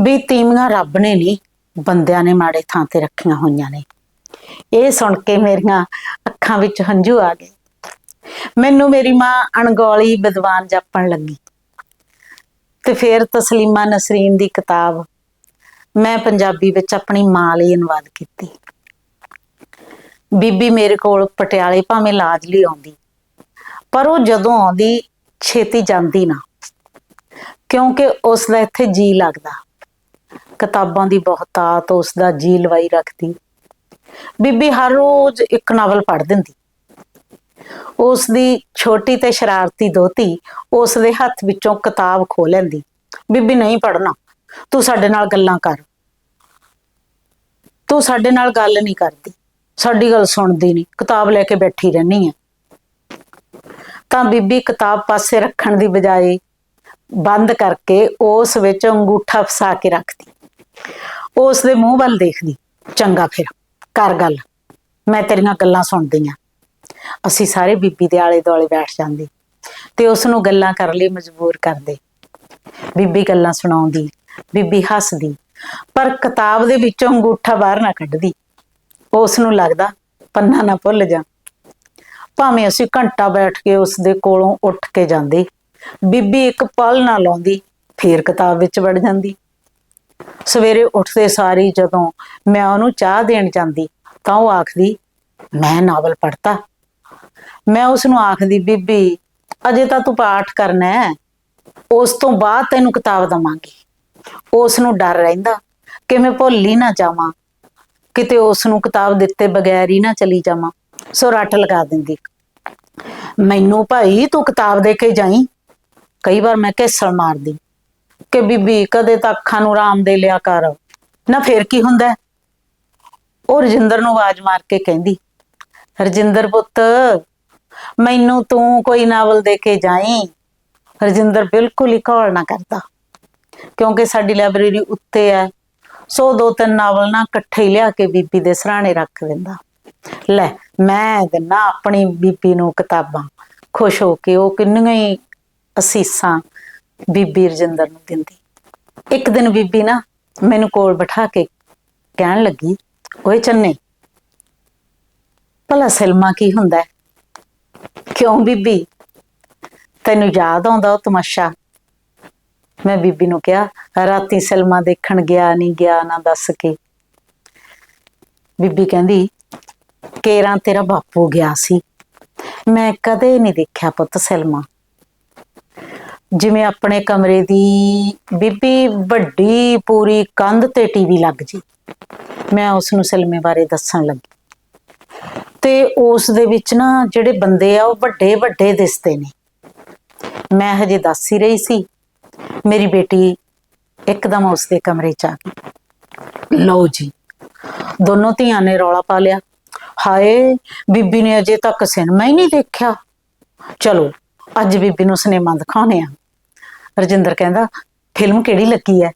ਵੀ ਤੀਵੀਆਂ ਰੱਬ ਨੇ ਨਹੀਂ ਬੰਦਿਆਂ ਨੇ ਮਾੜੇ ਥਾਂ ਤੇ ਰੱਖੀਆਂ ਹੋਈਆਂ ਨੇ। ਇਹ ਸੁਣ ਕੇ ਮੇਰੀਆਂ ਅੱਖਾਂ ਵਿੱਚ ਹੰਝੂ ਆ ਗਏ। ਮੈਨੂੰ ਮੇਰੀ ਮਾਂ ਅਣਗੌਲੀ ਵਿਦਵਾਨ ਜਾਪਣ ਲੱਗੀ। ਤੇ ਫਿਰ ਤਸਲੀਮਾ ਨਸਰੀਨ ਦੀ ਕਿਤਾਬ ਮੈਂ ਪੰਜਾਬੀ ਵਿੱਚ ਆਪਣੀ ਮਾਂ ਲਈ ਅਨੁਵਾਦ ਕੀਤੀ। ਬੀਬੀ ਮੇਰੇ ਕੋਲ ਪਟਿਆਲੇ ਭਾਵੇਂ ਇਲਾਜ ਲਈ ਆਉਂਦੀ, ਪਰ ਉਹ ਜਦੋਂ ਆਉਂਦੀ ਛੇਤੀ ਜਾਂਦੀ ਨਾ, ਕਿਉਂਕਿ ਉਸ ਦਾ ਇੱਥੇ ਜੀ ਲੱਗਦਾ। ਕਿਤਾਬਾਂ ਦੀ ਬਹੁਤਾਤ ਉਸ ਦਾ ਜੀ ਲਵਾਈ ਰੱਖਦੀ। ਬੀਬੀ ਹਰ ਰੋਜ਼ ਇੱਕ ਨਾਵਲ ਪੜ੍ਹ ਦਿੰਦੀ। ਉਸ ਦੀ ਛੋਟੀ ਤੇ ਸ਼ਰਾਰਤੀ ਦੋਤੀ ਉਸ ਦੇ ਹੱਥ ਵਿੱਚੋਂ ਕਿਤਾਬ ਖੋ ਲੈਂਦੀ। ਬੀਬੀ, ਨਹੀਂ ਪੜ੍ਹਨਾ, ਤੂੰ ਸਾਡੇ ਨਾਲ ਗੱਲਾਂ ਕਰ। ਤੂੰ ਸਾਡੇ ਨਾਲ ਗੱਲ ਨਹੀਂ ਕਰਦੀ। ਸਾਡੀ ਗੱਲ ਸੁਣਦੀ ਨਹੀਂ। ਕਿਤਾਬ ਲੈ ਕੇ ਬੈਠੀ ਰਹਿਣੀ ਹੈ ਤਾਂ ਬੀਬੀ ਕਿਤਾਬ ਪਾਸੇ ਰੱਖਣ ਦੀ ਬਜਾਏ ਬੰਦ ਕਰਕੇ ਉਸ ਵਿੱਚ ਅੰਗੂਠਾ ਫਸਾ ਕੇ ਰੱਖਦੀ। ਉਹ ਉਸਦੇ ਮੂੰਹ ਵੱਲ ਦੇਖਦੀ, ਚੰਗਾ ਫਿਰ, ਕਰ ਗੱਲ, ਮੈਂ ਤੇਰੀਆਂ ਗੱਲਾਂ ਸੁਣਦੀ ਆ। ਅਸੀਂ ਸਾਰੇ ਬੀਬੀ ਦੇ ਆਲੇ ਦੁਆਲੇ ਬੈਠ ਜਾਂਦੇ, ਤੇ ਉਸ ਨੂੰ ਗੱਲਾਂ ਕਰਨ ਲਈ ਮਜਬੂਰ ਕਰਦੇ। ਬੀਬੀ ਗੱਲਾਂ ਸੁਣਾਉਂਦੀ, ਬੀਬੀ ਹੱਸਦੀ, ਪਰ ਕਿਤਾਬ ਦੇ ਵਿੱਚੋਂ ਅੰਗੂਠਾ ਬਾਹਰ ਨਾ ਕੱਢਦੀ। ਉਸ ਨੂੰ ਲੱਗਦਾ ਪੰਨਾ ਨਾ ਭੁੱਲ ਜਾ ਭਾਵੇਂ ਅਸੀਂ ਘੰਟਾ ਬੈਠ ਕੇ ਉਸ ਦੇ ਕੋਲੋਂ ਉੱਠ ਕੇ ਜਾਂਦੇ, ਬੀਬੀ ਇੱਕ ਪਲ ਨਾ ਲਾਉਂਦੀ, ਫੇਰ ਕਿਤਾਬ ਵਿੱਚ ਵੜ ਜਾਂਦੀ। ਸਵੇਰੇ ਉੱਠਦੇ ਸਾਰੀ ਜਦੋਂ ਮੈਂ ਉਹਨੂੰ ਚਾਹ ਦੇਣ ਜਾਂਦੀ ਤਾਂ ਉਹ ਆਖਦੀ, ਮੈਂ ਨਾਵਲ ਪੜ੍ਹਤਾ। ਮੈਂ ਉਸ ਨੂੰ ਆਖਦੀ, ਬੀਬੀ, ਅਜੇ ਤਾਂ ਤੂੰ ਪਾਠ ਕਰਨਾ ਹੈ। ਉਸ ਤੋਂ ਬਾਅਦ ਤੈਨੂੰ ਕਿਤਾਬ ਦਵਾਂਗੀ। ਉਸ ਨੂੰ ਡਰ ਰਹਿੰਦਾ ਕਿ ਮੈਂ ਭੁੱਲ ਹੀ ਨਾ ਜਾਵਾਂ, ਕਿਤੇ ਉਸ ਨੂੰ ਕਿਤਾਬ ਦਿੱਤੇ ਬਗੈਰ ਹੀ ਨਾ ਚਲੀ ਜਾਵਾਂ। ਸੋ ਰੱਟ ਲਗਾ ਦਿੰਦੀ, ਮੈਨੂੰ ਭਾਈ ਤੂੰ ਕਿਤਾਬ ਦੇ ਕੇ ਜਾਈ? ਕਈ ਵਾਰ ਮੈਂ ਘੇਸਲ ਮਾਰਦੀ। ਕਿ ਬੀਬੀ ਕਦੇ ਤਾਂ ਅੱਖਾਂ ਨੂੰ ਆਰਾਮ ਦੇ ਲਿਆ ਕਰ। ਨਾ ਫੇਰ ਕੀ ਹੁੰਦਾ ਹੈ? ਉਹ ਰਜਿੰਦਰ ਨੂੰ ਆਵਾਜ਼ ਮਾਰ ਕੇ ਕਹਿੰਦੀ, ਰਜਿੰਦਰ ਪੁੱਤ, ਮੈਨੂੰ ਤੂੰ ਕੋਈ ਨਾਵਲ ਦੇ ਕੇ ਜਾਈ। ਰਜਿੰਦਰ ਬਿਲਕੁਲ ਹੀ ਘੋਲ ਨਾ ਕਰਦਾ, ਕਿਉਂਕਿ ਸਾਡੀ ਲਾਇਬ੍ਰੇਰੀ ਉੱਤੇ ਹੈ। ਸੋ ਦੋ ਤਿੰਨ ਨਾਵਲ ਨਾ ਇਕੱਠੇ ਹੀ ਲਿਆ ਕੇ ਬੀਬੀ ਦੇ ਸਰਾਣੇ ਰੱਖ ਦਿੰਦਾ। ਲੈ, ਮੈਂ ਦਿਨਾ ਆਪਣੀ ਬੀਬੀ ਨੂੰ ਕਿਤਾਬਾਂ। ਖੁਸ਼ ਹੋ ਕੇ ਉਹ ਕਿੰਨੀਆਂ ਹੀ ਅਸੀਸਾਂ ਬੀਬੀ ਰਜਿੰਦਰ ਨੂੰ ਦਿੰਦੀ। ਇੱਕ ਦਿਨ ਬੀਬੀ ਨਾ ਮੈਨੂੰ ਕੋਲ ਬਿਠਾ ਕੇ ਕਹਿਣ ਲੱਗੀ, ਓਏ ਚੰਨੇ, ਭਲਾ ਸਿਲਮਾ ਕੀ ਹੁੰਦਾ ਹੈ? ਕਿਉਂ ਬੀਬੀ? ਤੈਨੂੰ ਯਾਦ ਆਉਂਦਾ ਉਹ ਤਮਾਸ਼ਾ? ਮੈਂ ਬੀਬੀ ਨੂੰ ਕਿਹਾ, ਰਾਤੀ ਸਿਲਮਾ ਦੇਖਣ ਗਿਆ ਨਹੀਂ ਗਿਆ ਨਾ ਦੱਸ ਕੇ। ਬੀਬੀ ਕਹਿੰਦੀ, ਕੇਰਾਂ ਤੇਰਾ ਬਾਪੂ ਗਿਆ ਸੀ। ਮੈਂ ਕਦੇ ਨਹੀਂ ਦੇਖਿਆ ਪੁੱਤ ਸਿਲਮਾ। ਜਿਵੇਂ ਆਪਣੇ ਕਮਰੇ ਦੀ ਬੀਬੀ ਵੱਡੀ ਪੂਰੀ ਕੰਧ ਤੇ ਟੀਵੀ ਲੱਗ ਜੀ। ਮੈਂ ਉਸ ਨੂੰ ਸਿਲਮੇ ਬਾਰੇ ਦੱਸਣ ਲੱਗੀ। ਤੇ ਉਸ ਦੇ ਵਿੱਚ ਨਾ ਜਿਹੜੇ ਬੰਦੇ ਆ, ਉਹ ਵੱਡੇ ਵੱਡੇ ਦਿਸਦੇ ਨੇ। ਮੈਂ ਹਜੇ ਦੱਸ ਹੀ ਰਹੀ ਸੀ, ਮੇਰੀ ਬੇਟੀ ਇੱਕਦਮ ਉਸ ਦੇ ਕਮਰੇ ਚ ਆ ਗਈ। ਲਓ ਜੀ, ਦੋਨੋਂ ਧੀਆਂ ਨੇ ਰੌਲਾ ਪਾ ਲਿਆ। ਹਾਏ, ਬੀਬੀ ਨੇ ਅਜੇ ਤੱਕ ਸਿਨੇਮਾ ਹੀ ਨਹੀਂ ਦੇਖਿਆ। ਚਲੋ, ਅੱਜ ਬੀਬੀ ਨੂੰ ਸਿਨੇਮਾ ਦਿਖਾਉਣੇ ਆ। ਰਜਿੰਦਰ ਕਹਿੰਦਾ, ਫਿਲਮ ਕਿਹੜੀ ਲੱਗੀ ਹੈ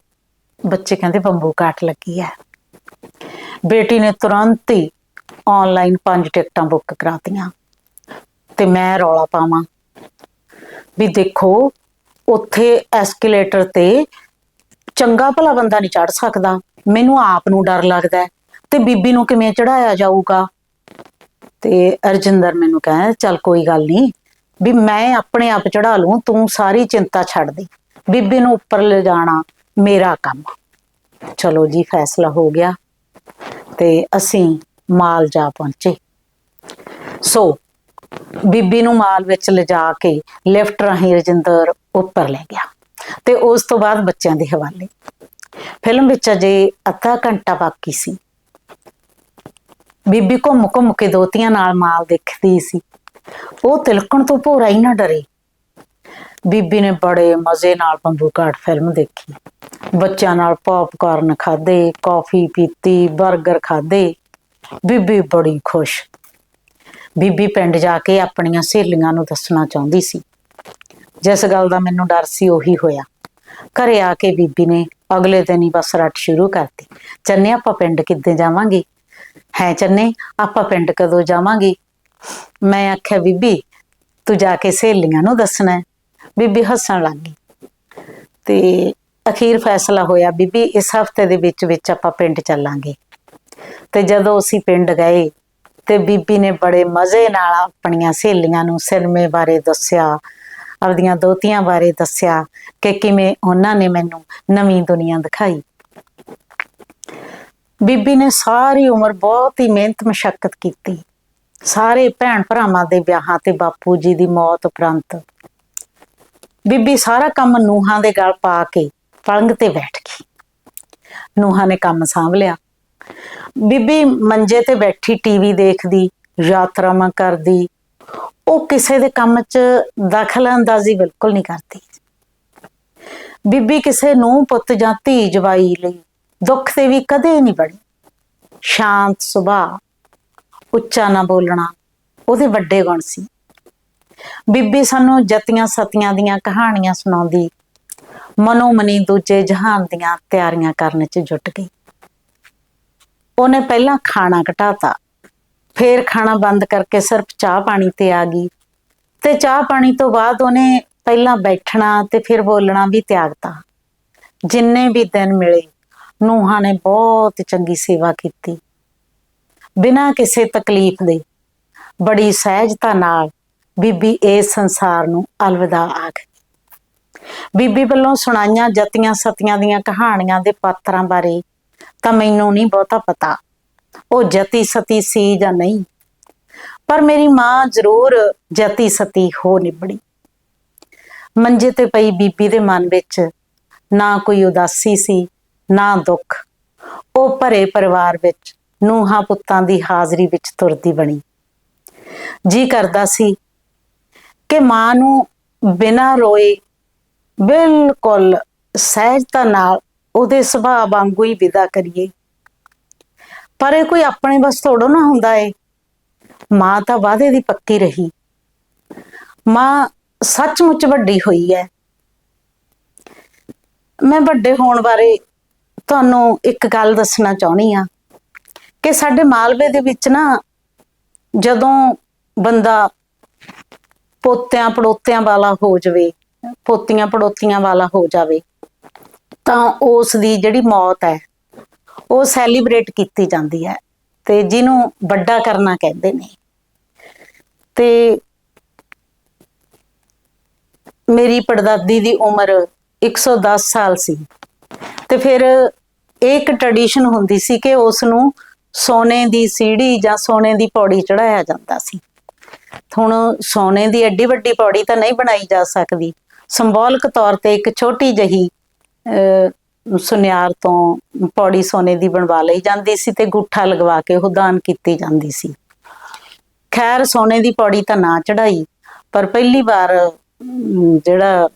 ਬੱਚੇ ਕਹਿੰਦੇ, ਬੰਬੂ ਕਾਟ ਲੱਗੀ ਹੈ ਬੇਟੀ ਨੇ ਤੁਰੰਤ ਹੀ ਆਨਲਾਈਨ ਪੰਜ ਟਿਕਟਾਂ ਬੁੱਕ ਕਰਾਤੀਆਂ ਤੇ ਮੈਂ ਰੌਲਾ ਪਾਵਾਂ ਵੀ ਦੇਖੋ, ਉੱਥੇ ਐਸਕੇਲੇਟਰ ਤੇ ਚੰਗਾ ਭਲਾ ਬੰਦਾ ਨਹੀਂ ਚੜ ਸਕਦਾ। ਮੈਨੂੰ ਆਪ ਨੂੰ ਡਰ ਲੱਗਦਾ ਤੇ ਬੀਬੀ ਨੂੰ ਕਿਵੇਂ ਚੜਾਇਆ ਜਾਊਗਾ? ਤੇ ਅਰਜਿੰਦਰ ਮੈਨੂੰ ਕਹਿੰਦਾ, ਚੱਲ ਕੋਈ ਗੱਲ ਨਹੀਂ ਵੀ ਮੈਂ ਆਪਣੇ ਆਪ ਚੜਾ ਲੂੰ ਤੂੰ ਸਾਰੀ ਚਿੰਤਾ ਛੱਡ ਦੇ। ਬੀਬੀ ਨੂੰ ਉੱਪਰ ਲਿਜਾਣਾ ਮੇਰਾ ਕੰਮ ਚਲੋ ਜੀ, ਫੈਸਲਾ ਹੋ ਗਿਆ ਤੇ ਅਸੀਂ ਮਾਲ ਜਾ ਪਹੁੰਚੇ। ਸੋ, ਬੀਬੀ ਨੂੰ ਮਾਲ ਵਿੱਚ ਲਿਜਾ ਕੇ ਲਿਫਟ ਰਾਹੀਂ ਰਜਿੰਦਰ ਉੱਪਰ ਲੈ ਗਿਆ ਤੇ ਉਸ ਤੋਂ ਬਾਅਦ ਬੱਚਿਆਂ ਦੇ ਹਵਾਲੇ। ਫਿਲਮ ਵਿੱਚ ਅਜੇ ਅੱਧਾ ਘੰਟਾ ਬਾਕੀ ਸੀ। ਬੀਬੀ ਘੁੰਮ ਘੁੰਮ ਕੇ ਦੋਤੀਆਂ ਨਾਲ ਮਾਲ ਦੇਖਦੀ ਸੀ। ਉਹ ਤਿਲਕਣ ਤੋਂ ਭੋਰਾ ਹੀ ਨਾ ਡਰੇ। ਬੀਬੀ ਨੇ ਬੜੇ ਮਜ਼ੇ ਨਾਲ ਬੰਬੂਕਾਟ ਫਿਲਮ ਦੇਖੀ। ਬੱਚਿਆਂ ਨਾਲ ਪੌਪਕਾਰਨ ਖਾਦੇ ਕੌਫੀ ਪੀਤੀ 버ਗਰ ਖਾਦੇ ਬੀਬੀ ਬੜੀ ਖੁਸ਼। ਬੀਬੀ ਪਿੰਡ ਜਾ ਕੇ ਆਪਣੀਆਂ ਸਹੇਲੀਆਂ ਨੂੰ ਦੱਸਣਾ ਚਾਹੁੰਦੀ ਸੀ। ਜਿਸ ਗੱਲ ਦਾ ਮੈਨੂੰ ਡਰ ਸੀ ਉਹੀ ਹੋਇਆ। ਘਰੇ ਆ ਕੇ ਬੀਬੀ ਨੇ ਅਗਲੇ ਦਿਨ ਹੀ ਬਸ ਰੱਟ ਸ਼ੁਰੂ ਕਰਤੀ। ਚੰਨੇ, ਆਪਾਂ ਪਿੰਡ ਕਿੱਦਾਂ ਜਾਵਾਂਗੇ? ਹੈ ਚੰਨੇ, ਆਪਾਂ ਪਿੰਡ ਕਦੋਂ ਜਾਵਾਂਗੇ? ਮੈਂ ਆਖਿਆ, ਬੀਬੀ, ਤੂੰ ਜਾ ਕੇ ਸਹੇਲੀਆਂ ਨੂੰ ਦੱਸਣਾ ਹੈ। ਬੀਬੀ ਹੱਸਣ ਲੱਗ ਗਈ। ਤੇ ਅਖੀਰ ਫੈਸਲਾ ਹੋਇਆ, ਬੀਬੀ, ਇਸ ਹਫ਼ਤੇ ਦੇ ਵਿੱਚ ਵਿੱਚ ਆਪਾਂ ਪਿੰਡ ਚੱਲਾਂਗੇ। ਤੇ ਜਦੋਂ ਅਸੀਂ ਪਿੰਡ ਗਏ, ਤੇ ਬੀਬੀ ਨੇ ਬੜੇ ਮਜ਼ੇ ਨਾਲ ਆਪਣੀਆਂ ਸਹੇਲੀਆਂ ਨੂੰ ਸਿਨੇਮੇ ਬਾਰੇ ਦੱਸਿਆ ਆਪਦੀਆਂ ਦੋਤੀਆਂ ਬਾਰੇ ਦੱਸਿਆ ਕਿ ਕਿਵੇਂ ਉਹਨਾਂ ਨੇ ਮੈਨੂੰ ਨਵੀਂ ਦੁਨੀਆ ਦਿਖਾਈ। ਬੀਬੀ ਨੇ ਸਾਰੀ ਉਮਰ ਬਹੁਤ ਹੀ ਮਿਹਨਤ ਮਸ਼ੱਕਤ ਕੀਤੀ। ਸਾਰੇ ਭੈਣ ਭਰਾਵਾਂ ਦੇ ਵਿਆਹਾਂ ਤੇ ਬਾਪੂ ਜੀ ਦੀ ਮੌਤ ਉਪਰੰਤ ਬੀਬੀ ਸਾਰਾ ਕੰਮ ਨੂਹਾਂ ਦੇ ਗਲ ਪਾ ਕੇ ਪਲੰਗ ਤੇ ਬੈਠ ਗਈ। ਨੂਹਾਂ ਨੇ ਕੰਮ ਸਾਂਭ ਲਿਆ। ਬੀਬੀ ਮੰਜੇ ਤੇ ਬੈਠੀ ਟੀਵੀ ਦੇਖਦੀ, ਯਾਤਰਾਵਾਂ ਕਰਦੀ, ਉਹ ਕਿਸੇ ਦੇ ਕੰਮ 'ਚ ਦਖਲ ਅੰਦਾਜ਼ੀ ਬਿਲਕੁਲ ਨਹੀਂ ਕਰਦੀ। ਬੀਬੀ ਕਿਸੇ ਨੂੰ ਪੁੱਤ ਜਾਂ ਧੀ ਜਵਾਈ ਲਈ ਦੁੱਖ ਤੇ ਵੀ ਕਦੇ ਨਹੀਂ ਬੜੀ ਸ਼ਾਂਤ ਸੁਭਾਅ ਉੱਚਾ ਨਾ ਬੋਲਣਾ, ਉਹਦੇ ਵੱਡੇ ਗੁਣ ਸੀ? ਬੀਬੀ ਸਾਨੂੰ ਜਤੀਆਂ ਸਤੀਆਂ ਦੀਆਂ ਕਹਾਣੀਆਂ ਸੁਣਾਉਂਦੀ ਮਨੋ ਮਨੀ ਦੂਜੇ ਜਹਾਨ ਦੀਆਂ ਤਿਆਰੀਆਂ ਕਰਨ 'ਚ ਜੁਟ ਗਈ। ਉਹਨੇ ਪਹਿਲਾਂ ਖਾਣਾ ਘਟਾਤਾ, ਫੇਰ ਖਾਣਾ ਬੰਦ ਕਰਕੇ ਸਿਰਫ ਚਾਹ ਪਾਣੀ ਤੇ ਆ ਗਈ ਤੇ ਚਾਹ ਪਾਣੀ ਤੋਂ ਬਾਅਦ ਉਹਨੇ ਪਹਿਲਾਂ ਬੈਠਣਾ ਤੇ ਫਿਰ ਬੋਲਣਾ ਵੀ ਤਿਆਗਤਾ। ਜਿੰਨੇ ਵੀ ਦਿਨ ਮਿਲੇ, ਨੂਹਾਂ ਨੇ ਬਹੁਤ ਚੰਗੀ ਸੇਵਾ ਕੀਤੀ। ਬਿਨਾਂ ਕਿਸੇ ਤਕਲੀਫ ਦੇ। ਬੜੀ ਸਹਿਜਤਾ ਨਾਲ ਬੀਬੀ ਇਸ ਸੰਸਾਰ ਨੂੰ ਅਲਵਿਦਾ ਆਖ ਬੀਬੀ ਵੱਲੋਂ ਸੁਣਾਈਆਂ ਜਤੀਆਂ ਸਤੀਆਂ ਦੀਆਂ ਕਹਾਣੀਆਂ ਦੇ ਪਾਤਰਾਂ ਬਾਰੇ ਤਾਂ ਮੈਨੂੰ ਨਹੀਂ ਬਹੁਤਾ ਪਤਾ, ਉਹ ਜਤੀ ਸਤੀ ਸੀ ਜਾਂ ਨਹੀਂ। ਪਰ ਮੇਰੀ ਮਾਂ ਜ਼ਰੂਰ ਜਤੀ ਸਤੀ ਹੋ ਨਿਬੜੀ ਮੰਜੇ ਤੇ ਪਈ ਬੀਬੀ ਦੇ ਮਨ ਵਿੱਚ ਨਾ ਕੋਈ ਉਦਾਸੀ ਸੀ, ਨਾ ਦੁੱਖ। ਉਹ ਭਰੇ ਪਰਿਵਾਰ ਵਿੱਚ ਨੂਹਾਂ ਪੁੱਤਾਂ ਦੀ ਹਾਜ਼ਰੀ ਵਿੱਚ ਤੁਰਦੀ ਬਣੀ। ਜੀ ਕਰਦਾ ਸੀ ਕਿ ਮਾਂ ਨੂੰ ਬਿਨਾਂ ਰੋਏ ਬਿਲਕੁਲ ਸਹਿਜਤਾ ਨਾਲ ਉਹਦੇ ਸੁਭਾਅ ਵਾਂਗੂ ਹੀ ਵਿਦਾ ਕਰੀਏ। ਪਰ ਇਹ ਕੋਈ ਆਪਣੇ ਬਸ ਥੋੜੋ ਨਾ ਹੁੰਦਾ ਏ। ਮਾਂ ਤਾਂ ਵਾਅਦੇ ਦੀ ਪੱਕੀ ਰਹੀ। ਮਾਂ ਸੱਚਮੁੱਚ ਵੱਡੀ ਹੋਈ ਹੈ। ਮੈਂ ਵੱਡੇ ਹੋਣ ਬਾਰੇ ਤੁਹਾਨੂੰ ਇੱਕ ਗੱਲ ਦੱਸਣਾ ਚਾਹੁੰਦੀ ਆ ਕਿ ਸਾਡੇ ਮਾਲਵੇ ਦੇ ਵਿੱਚ ਨਾ ਜਦੋਂ ਬੰਦਾ ਪੋਤਿਆਂ ਪੜੋਤਿਆਂ ਵਾਲਾ ਹੋ ਜਾਵੇ ਪੋਤੀਆਂ ਪੜੋਤੀਆਂ ਵਾਲਾ ਹੋ ਜਾਵੇ, ਤਾਂ ਉਸ ਦੀ ਜਿਹੜੀ ਮੌਤ ਹੈ, ਉਹ ਸੈਲੀਬ੍ਰੇਟ ਕੀਤੀ ਜਾਂਦੀ ਹੈ ਤੇ ਜਿਹਨੂੰ ਵੱਡਾ ਕਰਨਾ ਕਹਿੰਦੇ ਨੇ। ਤੇ ਮੇਰੀ ਪੜਦਾਦੀ ਦੀ ਉਮਰ 110 ਸਾਲ ਸੀ। ਤੇ ਫਿਰ ਇਹ ਇੱਕ ਟ੍ਰੈਡੀਸ਼ਨ ਹੁੰਦੀ ਸੀ ਕਿ ਉਸ ਨੂੰ ਸੋਨੇ ਦੀ ਸੀੜੀ ਜਾਂ ਸੋਨੇ ਦੀ ਪੌੜੀ ਚੜਾਇਆ ਜਾਂਦਾ ਸੀ। ਹੁਣ ਸੋਨੇ ਦੀ ਐਡੀ ਵੱਡੀ ਪੌੜੀ ਤਾਂ ਨਹੀਂ ਬਣਾਈ ਜਾ ਸਕਦੀ। ਸਿੰਬੋਲਿਕ ਤੌਰ ਤੇ ਇੱਕ ਛੋਟੀ ਜਹੀ ਸੁਨਿਆਰ ਤੋਂ ਪੌੜੀ ਸੋਨੇ ਦੀ ਬਣਵਾ ਲਈ ਜਾਂਦੀ ਸੀ ਤੇ ਗੁੱਠਾ ਲਗਵਾ ਕੇ ਉਹ ਦਾਨ ਕੀਤੀ ਜਾਂਦੀ ਸੀ। ਖੈਰ ਸੋਨੇ ਦੀ ਪੌੜੀ ਤਾਂ ਨਾ ਚੜਾਈ ਪਰ ਪਹਿਲੀ ਵਾਰ ਅਮ, ਜਿਹੜਾ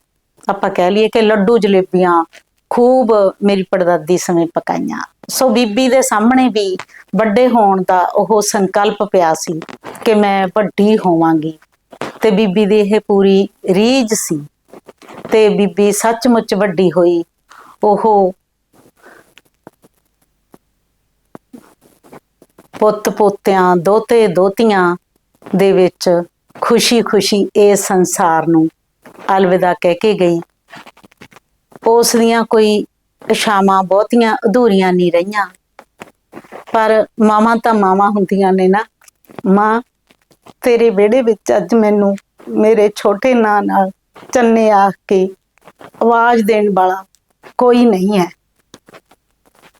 ਆਪਾਂ ਕਹਿ ਲਈਏ ਕਿ ਲੱਡੂ ਜਲੇਬੀਆਂ ਖੂਬ ਮੇਰੀ ਪੜਦਾਦੀ ਸਮੇਂ ਪਕਾਈਆਂ। ਸੋ ਬੀਬੀ ਦੇ ਸਾਹਮਣੇ ਵੀ ਵੱਡੇ ਹੋਣ ਦਾ ਉਹ ਸੰਕਲਪ ਪਿਆ ਸੀ ਕਿ ਮੈਂ ਵੱਡੀ ਹੋਵਾਂਗੀ। ਤੇ ਬੀਬੀ ਦੀ ਇਹ ਪੂਰੀ ਰੀਝ ਸੀ। ਤੇ ਬੀਬੀ ਸੱਚਮੁੱਚ ਵੱਡੀ ਹੋਈ। ਉਹ ਪੁੱਤ ਪੋਤਿਆਂ ਦੋਤੇ ਦੋਤੀਆਂ ਦੇ ਵਿੱਚ ਖੁਸ਼ੀ-ਖੁਸ਼ੀ ਇਹ ਸੰਸਾਰ ਨੂੰ ਅਲਵਿਦਾ ਕਹਿ ਕੇ ਗਈ। ਉਸ ਦੀਆਂ ਕੋਈ ਇਸ਼ਾਵਾਂ ਬਹੁਤੀਆਂ ਅਧੂਰੀਆਂ ਨਹੀਂ ਰਹੀਆਂ। ਪਰ ਮਾਵਾਂ ਤਾਂ ਮਾਵਾਂ ਹੁੰਦੀਆਂ ਨੇ ਨਾ। ਮਾਂ, ਤੇਰੇ ਵਿਹੜੇ ਵਿੱਚ ਅੱਜ ਮੈਨੂੰ ਮੇਰੇ ਛੋਟੇ ਨਾਂ ਨਾਲ ਚੰਨੇ ਆਖ ਕੇ ਆਵਾਜ਼ ਦੇਣ ਵਾਲਾ ਕੋਈ ਨਹੀਂ ਹੈ।